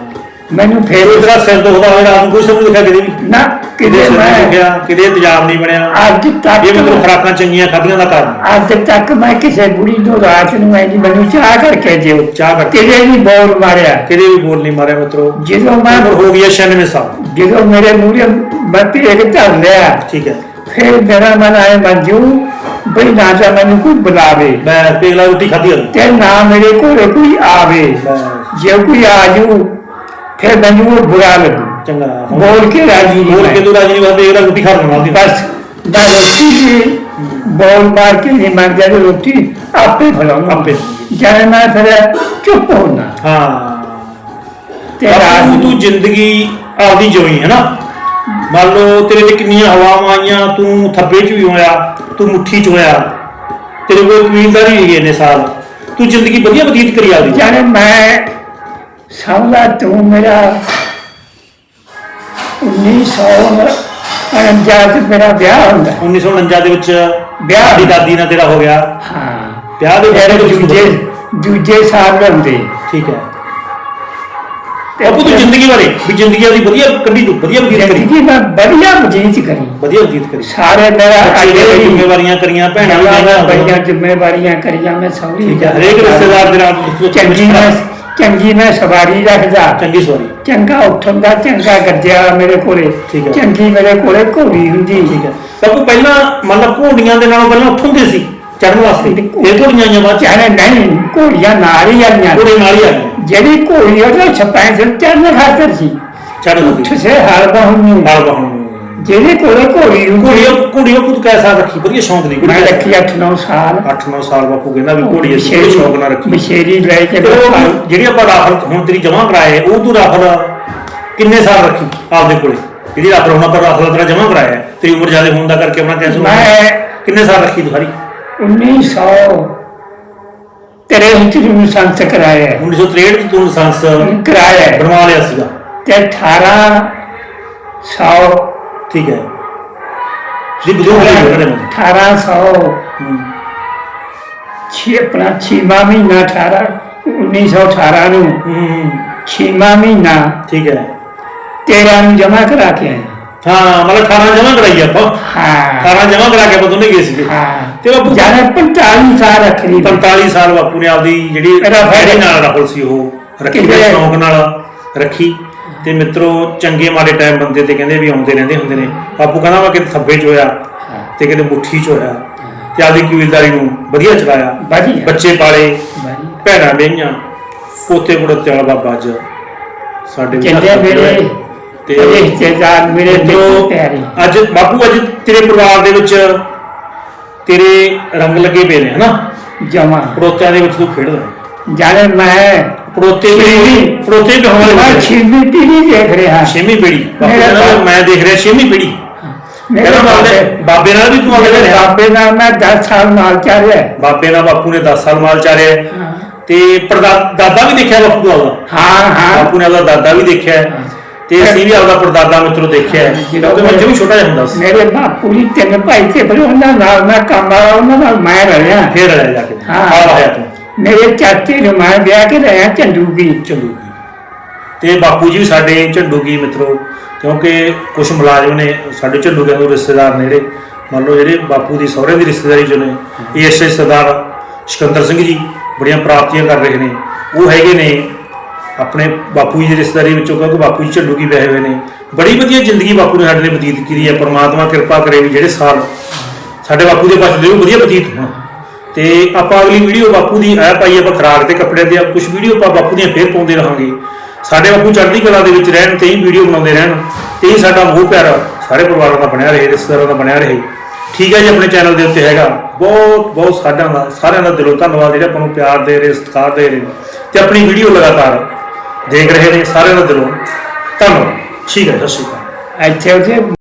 [SPEAKER 2] ਮੈਨੂੰ ਫਿਰ
[SPEAKER 1] ਤੇਰਾ ਸਿਰ ਦੁਖਦਾ ਰਾਤ ਨੂੰ ਕੋਈ ਸਮਝ ਦਿਖਿਆ ਕਿਤੇ ਵੀ?
[SPEAKER 2] ਨਾ
[SPEAKER 1] ਕਿਤੇ
[SPEAKER 2] ਮੈਂ
[SPEAKER 1] ਦੁਖਿਆ ਕਿਤੇ ਇੰਤਜ਼ਾਮ ਨਹੀਂ ਬਣਿਆ।
[SPEAKER 2] ਅੱਜ ਤੱਕ
[SPEAKER 1] ਇਹ ਮਤਲਬ ਖਰਾਕਾਂ ਚੰਗੀਆਂ ਖਾਧੀਆਂ ਦਾ ਕਾਰਨ।
[SPEAKER 2] ਅੱਜ ਤੱਕ ਮੈਂ ਕਿਸੇ ਬੁੜੀ ਨੂੰ ਰਾਤ ਨੂੰ ਐ ਜੀ ਮੈਨੂੰ ਚਾਹ ਕਰਕੇ ਦਿਓ
[SPEAKER 1] ਚਾਹ ਕਰਕੇ।
[SPEAKER 2] ਕਿਤੇ ਵੀ ਬੋਲ ਮਾਰਿਆ।
[SPEAKER 1] ਕਿਤੇ ਵੀ ਬੋਲ ਨਹੀਂ ਮਾਰਿਆ ਮਿੱਤਰੋ।
[SPEAKER 2] ਜਦੋਂ ਮੈਂ
[SPEAKER 1] ਹੋ ਹੈ 96 ਸਾਲ।
[SPEAKER 2] ਜਦੋਂ ਮੇਰੇ ਮੂਹਰੇ ਮੈਂ ਪੇਟ ਧਰ ਲਿਆ
[SPEAKER 1] ਠੀਕ ਹੈ।
[SPEAKER 2] ਫਿਰ ਮੇਰਾ ਮਨ ਆਏ ਮੰਜੂ ਬਈ ਨਾ ਤਾਂ ਮੈਨੂੰ ਕੋਈ ਬੁਲਾਵੇ।
[SPEAKER 1] ਮੈਂ ਪੇਗਲਾ ਰੋਟੀ ਖਾਧੀ
[SPEAKER 2] ਤੇ ਨਾ ਮੇਰੇ ਕੋਲ ਕੋਈ ਆਵੇ। ਜੇ ਕੋਈ ਆ ਜੂ ਫਿਰ ਮੈਨੂੰ ਉਹ ਬੁਰਾ ਲੱਗੂ।
[SPEAKER 1] ਚੰਗਾ।
[SPEAKER 2] ਬੋਲ ਕੇ ਰਾਜੀ ਨਹੀਂ
[SPEAKER 1] ਬੋਲ ਕੇ। ਤੂੰ ਰਾਜੀ ਨਹੀਂ ਪੇਗਲਾ ਰੋਟੀ ਖਾ ਲੈਣਾ ਉਹਦੀ
[SPEAKER 2] ਬਸ ਮੈਂ ਰੋਟੀ ਵੀ ਬੋਲ ਮਾਰ ਕੇ ਨਹੀਂ ਮੰਗਦਾ ਤੇ ਰੋਟੀ ਆਪੇ ਫਲਾਉਂਗਾ
[SPEAKER 1] ਆਪੇ।
[SPEAKER 2] ਜਦ ਮੈਂ ਫਿਰ ਚੁੱਪ ਹੋਣਾ
[SPEAKER 1] ਹਾਂ।
[SPEAKER 2] ਤੇ
[SPEAKER 1] ਬਾਪੂ
[SPEAKER 2] ਰਾਤ
[SPEAKER 1] ਤੂੰ ਜ਼ਿੰਦਗੀ ਆਪਦੀ ਜਿਉਈ ਹੈ ਨਾ? ਮੰਨ ਲਓ ਤੇਰੇ ਤੇ ਕਿੰਨੀਆਂ ਹਵਾਵਾਂ ਆਈਆਂ ਤੂੰ ਥੱਬੇ 'ਚ ਵੀ ਹੋਇਆ ਤੂੰ ਮੁੱਠੀ 'ਚ ਹੋਇਆ। ਤੇਰੇ ਕੋਲ ਕਬੀਲਦਾਰੀ ਨਹੀਂ ਇੰਨੇ ਸਾਲ। ਤੂੰ ਜ਼ਿੰਦਗੀ ਵਧੀਆ ਬਤੀਤ ਕਰੀ ਆਪਦੀ।
[SPEAKER 2] ਜਦ ਮੈਂ ਸਮਝਾ ਤੂੰ ਮੇਰਾ 1949 ਚ ਮੇਰਾ ਵਿਆਹ ਹੁੰਦਾ।
[SPEAKER 1] 1949 ਦੇ ਵਿੱਚ
[SPEAKER 2] ਵਿਆਹ
[SPEAKER 1] ਦੀ ਦਾਦੀ ਨਾਲ ਤੇਰਾ ਹੋ ਗਿਆ।
[SPEAKER 2] ਹਾਂ।
[SPEAKER 1] ਵਿਆਹ ਦੇ ਵਿੱਚ
[SPEAKER 2] ਦੂਜੇ ਦੂਜੇ ਸਾਲ ਹੁੰਦੇ।
[SPEAKER 1] ਠੀਕ ਹੈ। ਬਾਪੂ ਤੂੰ ਜ਼ਿੰਦਗੀ ਬਾਰੇ ਵੀ ਜ਼ਿੰਦਗੀ ਦੀ ਵਧੀਆ ਕੱਢੀ ਤੂੰ ਵਧੀਆ ਬਤੀਤ ਕਰੀ।
[SPEAKER 2] ਜ਼ਿੰਦਗੀ ਮੈਂ ਵਧੀਆ ਬਜੀਤ ਕਰੀ।
[SPEAKER 1] ਵਧੀਆ ਬਤੀਤ ਕਰੀ।
[SPEAKER 2] ਸਾਰੇ ਮੇਰਾ ਅੱਗੇ
[SPEAKER 1] ਜ਼ਿੰਮੇਵਾਰੀਆਂ ਕਰੀਆਂ ਭੈਣਾਂ ਗਈਆਂ
[SPEAKER 2] ਬੜੀਆਂ ਜ਼ਿੰਮੇਵਾਰੀਆਂ ਕਰੀਆਂ ਮੈਂ ਸੌਰੀ
[SPEAKER 1] ਠੀਕ ਹੈ ਹਰੇਕ ਰਿਸ਼ਤੇਦਾਰ ਦੇ ਨਾਲ
[SPEAKER 2] ਚੰਗੀ ਮੈਂ ਚੰਗੀ ਮੈਂ ਸਵਾਰੀ ਰੱਖਦਾ
[SPEAKER 1] ਚੰਗੀ ਸਵਾਰੀ।
[SPEAKER 2] ਚੰਗਾ ਉੱਠਣ ਦਾ ਚੰਗਾ ਗੱਜਿਆ ਮੇਰੇ ਕੋਲੇ।
[SPEAKER 1] ਠੀਕ ਹੈ।
[SPEAKER 2] ਚੰਗੀ ਮੇਰੇ ਕੋਲੇ ਘੋੜੀ ਹੁੰਦੀ।
[SPEAKER 1] ਠੀਕ ਹੈ। ਸਭ ਤੋਂ ਪਹਿਲਾਂ ਮਤਲਬ ਘੋੜੀਆਂ ਦੇ ਨਾਲੋਂ ਪਹਿਲਾਂ ਉੱਠਹੁੰਦੇ ਸੀ ਚੜ੍ਹਨ ਵਾਸਤੇ। ਇਹ ਘੋੜੀਆਂ ਆਈਆਂ ਬਾਅਦ ਚ?
[SPEAKER 2] ਚਾਹੇ ਨਹੀਂ ਘੋੜੀਆਂ ਨਾਲ ਹੀ ਆਈਆਂ।
[SPEAKER 1] ਘੋੜੇ ਨਾਲ ਹੀ ਆ ਗਏ
[SPEAKER 2] ਜਿਹੜੀ ਘੋੜੀ ਉਹਦਾ ਛਪਾਈ ਤੇ ਚੜਨ ਖਾਤਰ ਸੀ।
[SPEAKER 1] ਚੜ੍ਹਨ
[SPEAKER 2] ਉੱਠ
[SPEAKER 1] ਵਾਸਤੇ
[SPEAKER 2] ਸੇ ਹਰ ਨੂੰ।
[SPEAKER 1] ਨਾਲ ਬਾਹਣ
[SPEAKER 2] ਜਿਹਦੇ ਕੋਲੇ ਘੋੜੀ ਹੁੰਦੀ
[SPEAKER 1] ਘੋੜੀਆਂ ਘੋੜੀਆਂ ਪੁੱਤ ਕੈਸਾ ਰੱਖੀ ਵਧੀਆ ਸ਼ੌਂਕ ਦੀ
[SPEAKER 2] ਮੈਂ ਰੱਖੀ 8-9 ਸਾਲ।
[SPEAKER 1] 8-9 ਸਾਲ ਬਾਪੂ ਕਹਿੰਦਾ ਵੀ ਅਸੀਂ ਬੜੇ ਸ਼ੌਂਕ ਨਾਲ ਰੱਖੀ।
[SPEAKER 2] ਮਸ਼ੇਰੀ ਲੈ ਕੇ
[SPEAKER 1] ਤੇ ਉਹ
[SPEAKER 2] ਮੈਂ
[SPEAKER 1] ਜਿਹੜੀ ਆਪਾਂ ਰਾਫਲ ਹੁਣ ਤੇਰੀ ਜਮਾ ਕਰਾਏ ਉਹ ਤੂੰ ਰਾਫਲ ਕਿੰਨੇ ਸਾਲ ਰੱਖੀ ਆਪਦੇ ਕੋਲੇ? ਜਿਹੜੀ ਰਾਫਲ ਹੁਣ ਆਪਾਂ ਰਾਫਲ ਤੇਰਾ ਜਮਾ ਕਰਾਇਆ ਤੇਰੀ ਉਮਰ ਜ਼ਿਆਦਾ ਹੋਣ ਦਾ ਕਰਕੇ ਆਪਣਾ ਕੈਂਸਲ
[SPEAKER 2] ਮੈਂ
[SPEAKER 1] ਕਿੰਨੇ ਸਾਲ ਰੱਖੀ ਤੂੰ ਸਾਰੀ?
[SPEAKER 2] 1900 ਤੇਰੇ ਵਿੱਚ ਨੂੰ ਸੰਤ ਕਰਾਇਆ ਹੈ।
[SPEAKER 1] 1963 ਚ ਤੂੰ ਲਾਇਸੈਂਸ
[SPEAKER 2] ਕਰਾਇਆ।
[SPEAKER 1] ਬਣਵਾ ਲਿਆ ਸੀਗਾ।
[SPEAKER 2] ਤੇ 1800
[SPEAKER 1] ਠੀਕ ਹੈ। ਜੀ ਬਜ਼ੁਰਗ ਨੇ ਉਹਨਾਂ ਨਾਲ
[SPEAKER 2] 1800
[SPEAKER 1] ਹੂੰ।
[SPEAKER 2] ਛੇ ਆਪਣਾ ਛੇਵਾਂ ਮਹੀਨਾ 18 1918 ਨੂੰ।
[SPEAKER 1] ਹੂੰ
[SPEAKER 2] ਛੇਵਾਂ ਮਹੀਨਾ।
[SPEAKER 1] ਠੀਕ ਹੈ।
[SPEAKER 2] 13 ਨੂੰ ਜਮਾ ਕਰਾ ਕੇ ਆਏ।
[SPEAKER 1] ਹਾਂ ਮਤਲਬ 18 ਜਮਾ ਕਰਾਈ ਆਪਾਂ।
[SPEAKER 2] ਹਾਂ।
[SPEAKER 1] 18 ਜਮਾ ਕਰਾ ਕੇ ਆਪਾਂ ਦੋਨੇ ਗਏ ਸੀਗੇ।
[SPEAKER 2] ਹਾਂ।
[SPEAKER 1] ਤੇ ਬਾਪੂ
[SPEAKER 2] ਜਾਨੇ 45 ਸਾਲ ਰੱਖਣੀ
[SPEAKER 1] 45 ਸਾਲ ਬਾਪੂ ਨੇ ਆਪਦੀ ਜਿਹੜੀ ਫੈਰੀ ਨਾਲ ਰਾਹੁਲ ਸੀ ਉਹ। ਰੱਖੀ ਸ਼ੌਂਕ ਨਾਲ। ਰੱਖੀ। ਤੇ ਮਿੱਤਰੋ ਚੰਗੇ ਮਾੜੇ ਟਾਈਮ ਬੰਦੇ ਤੇ ਕਹਿੰਦੇ ਵੀ ਆਉਂਦੇ ਰਹਿੰਦੇ ਹੁੰਦੇ ਨੇ। ਬਾਪੂ ਕਹਿੰਦਾ ਵਾ ਕਿ ਥੱਬੇ ਚ ਹੋਇਆ ਤੇ ਕਿਤੇ ਮੁੱਠੀ ਚ ਹੋਇਆ ਤੇ ਆਪਦੀ ਕਬੀਲਦਾਰੀ ਨੂੰ ਵਧੀਆ ਚਲਾਇਆ। ਬੱਚੇ ਪਾਲੇ। ਭੈਣਾਂ ਵਿਆਹੀਆਂ ਪੋਤੇ ਪੜੋਤੇ ਵਾਲਾ ਬਾਬਾ ਅੱਜ ਸਾਡੇ
[SPEAKER 2] ਚੰਗੇ ਮੇਰੇ।
[SPEAKER 1] ਤੇ
[SPEAKER 2] ਰਿਸ਼ਤੇਦਾਰ ਮੇਰੇ ਪਿਆਰੇ
[SPEAKER 1] ਅੱਜ ਬਾਪੂ ਅੱਜ ਤੇਰੇ ਪਰਿਵਾਰ ਦੇ ਵਿੱਚ ਤੇਰੇ ਰੰਗ ਲੱਗੇ ਪਏ ਨੇ ਹਨਾ?
[SPEAKER 2] ਜਮਾ।
[SPEAKER 1] ਪੜੋਤਿਆਂ ਦੇ ਵਿੱਚ ਤੂੰ ਖੇਡਦਾ।
[SPEAKER 2] ਜਾਨੇ ਮੈਂ
[SPEAKER 1] ਪੜੋਤੇ ਵੀ ਪੜੋਤੇ ਵੀ ਹੋਣ
[SPEAKER 2] ਮੈਂ ਛੇਵੀਂ ਪੀੜੀ ਦੇਖ ਰਿਹਾ।
[SPEAKER 1] ਛੇਵੀਂ ਪੀੜੀ ਬਾਪੂ
[SPEAKER 2] ਬਾਪ-
[SPEAKER 1] ਮੈਂ ਦੇਖ ਰਿਹਾ ਛੇਵੀਂ ਪੀੜੀ
[SPEAKER 2] ਮੇਰੇ
[SPEAKER 1] ਬਾਬੇ
[SPEAKER 2] ਬਾਬੇ
[SPEAKER 1] ਨਾਲ ਵੀ ਤੂੰ ਅੱਗੇ
[SPEAKER 2] ਮੇਰੇ
[SPEAKER 1] ਰਿਹਾ।
[SPEAKER 2] ਬਾਬੇ ਨਾਲ ਮੈਂ 10 ਸਾਲ ਨਾਲ ਚਾਰਿਆ।
[SPEAKER 1] ਬਾਬੇ ਨਾਲ ਬਾਪੂ ਨੇ 10 ਸਾਲ ਮਾਲ ਚਾਰਿਆ। ਤੇ ਪਰਦਾ- ਦਾਦਾ ਵੀ ਦੇਖਿਆ ਬਾਪੂ ਦਾ
[SPEAKER 2] ਹਾਂ ਹਾਂ।
[SPEAKER 1] ਬਾਪੂ ਨੇ ਉਹਦਾ ਦਾਦਾ ਵੀ ਦੇਖਿਆ। ਤੇ ਅਸੀਂ ਵੀ ਆਪਦਾ ਪਰਦਾਦਾ ਮਿੱਤਰੋ ਦੇਖਿਆ। ਕਿਉਂਕਿ ਮੈਂ ਜਦੋਂ ਛੋਟਾ ਜਿਹਾ ਹੁੰਦਾ ਸੀ।
[SPEAKER 2] ਮੇਰੇ ਬਾਪੂ ਜੀ ਤਿੰਨ ਭਾਈ ਤੇ ਫਿਰ ਉਹਨਾਂ ਨਾਲ ਮੈਂ ਕੰਮ ਵਾਲਾ ਉਹਨਾਂ ਨਾਲ ਮੈਂ ਰਿਹਾ
[SPEAKER 1] ਫੇਰ ਰਹਿ ਜਾ ਕੇ।
[SPEAKER 2] ਹਾਂ।
[SPEAKER 1] ਆ ਵਾਇਆ ਤੂੰ।
[SPEAKER 2] ਮੇਰੇ ਚਾਚੇ ਨੂੰ ਮੈਂ ਵਿਆਹ ਕੇ ਰਿਹਾ ਝੰਡੂਗੀ
[SPEAKER 1] ਝੰਡੂ ਤੇ ਬਾਪੂ ਜੀ ਵੀ ਸਾਡੇ ਝੰਡੂਗੀ ਮਿੱਤਰੋ, ਕਿਉਂਕਿ ਕੁਝ ਮੁਲਾਜ਼ਮ ਨੇ ਸਾਡੇ ਝੰਡੂ ਕੇ ਰਿਸ਼ਤੇਦਾਰ ਨੇ ਜਿਹੜੇ ਮੰਨ ਲਓ ਜਿਹੜੇ ਬਾਪੂ ਦੀ ਸਹੁਰੇ ਦੀ ਰਿਸ਼ਤੇਦਾਰੀ ਚੋਂ ਨੇ ਏਐਸਏ ਸਰਦਾਰ ਸਿਕੰਦਰ ਸਿੰਘ ਜੀ, ਬੜੀਆਂ ਪ੍ਰਾਪਤੀਆਂ ਕਰ ਰਹੇ ਨੇ। ਉਹ ਹੈਗੇ ਨੇ ਆਪਣੇ ਬਾਪੂ ਜੀ ਦੀ ਰਿਸ਼ਤੇਦਾਰੀ ਵਿੱਚੋਂ, ਕਿਉਂਕਿ ਬਾਪੂ ਜੀ ਝੰਡੂ ਕੀ ਵਿਆਹੇ ਹੋਏ ਨੇ। ਬੜੀ ਵਧੀਆ ਜ਼ਿੰਦਗੀ ਬਾਪੂ ਨੇ ਸਾਡੇ ਲਈ ਬਤੀਤ ਕੀਤੀ ਹੈ, ਪਰਮਾਤਮਾ ਕਿਰਪਾ ਕਰੇ ਵੀ ਜਿਹੜੇ ਸਾਲ ਸਾਡੇ ਬਾਪੂ ਦੇ ਬਚਦੇ ਉਹ ਵਧੀਆ ਬਤੀਤ ਹੋਣ। ਤੇ ਆਪਾਂ ਅਗਲੀ ਵੀਡੀਓ ਬਾਪੂ ਦੀ ਆ ਪਾਈ ਆਪਾਂ ਖਰਾਕ ਤੇ ਕੱਪੜਿਆਂ 'ਤੇ ਕੁਝ ਵੀਡੀਓ ਆਪਾਂ ਬਾਪੂ ਦੀਆਂ ਫੇਰ ਪਾਉਂਦੇ ਰਹਾਂਗੇ। ਸਾਡੇ ਬਾਪੂ ਚੜ੍ਹਦੀ ਕਲਾ ਦੇ ਵਿੱਚ ਰਹਿਣ ਤੇ ਹੀ ਵੀਡੀਓ ਬਣਾਉਂਦੇ ਰਹਿਣ ਤੇ ਹੀ ਸਾਡਾ ਮੋਹ ਪਿਆਰ ਸਾਰੇ ਪਰਿਵਾਰਾਂ ਦਾ ਬਣਿਆ ਰਹੇ, ਰਿਸ਼ਤੇਦਾਰਾਂ ਦਾ ਬਣਿਆ ਰਹੇ। ਠੀਕ ਹੈ ਜੀ, ਆਪਣੇ ਚੈਨਲ ਦੇ ਉੱਤੇ ਹੈਗਾ। ਬਹੁਤ ਬਹੁਤ ਸਾਡਾਂ ਦਾ, ਸਾਰਿਆਂ ਦਾ ਦਿਲੋਂ ਧੰਨਵਾਦ ਜਿਹੜੇ ਆਪਾਂ ਨੂੰ ਪਿਆਰ ਦੇ ਰਹੇ, ਸਤਿਕਾਰ ਦੇ ਰਹੇ ਨੇ। ਤੇ ਆਪਣੀ ਵੀਡੀਓ ਲਗਾਤਾਰ ਦੇਖ ਰਹੇ ਨੇ ਸਾਰਿਆਂ ਦਾ ਦਿਲੋਂ। ਧੰਨਵਾਦ। ਠੀਕ ਹੈ, ਸਤਿ ਸ਼੍ਰੀ ਅਕਾਲ।
[SPEAKER 2] ਇੱਥੇ ਉੱਥੇ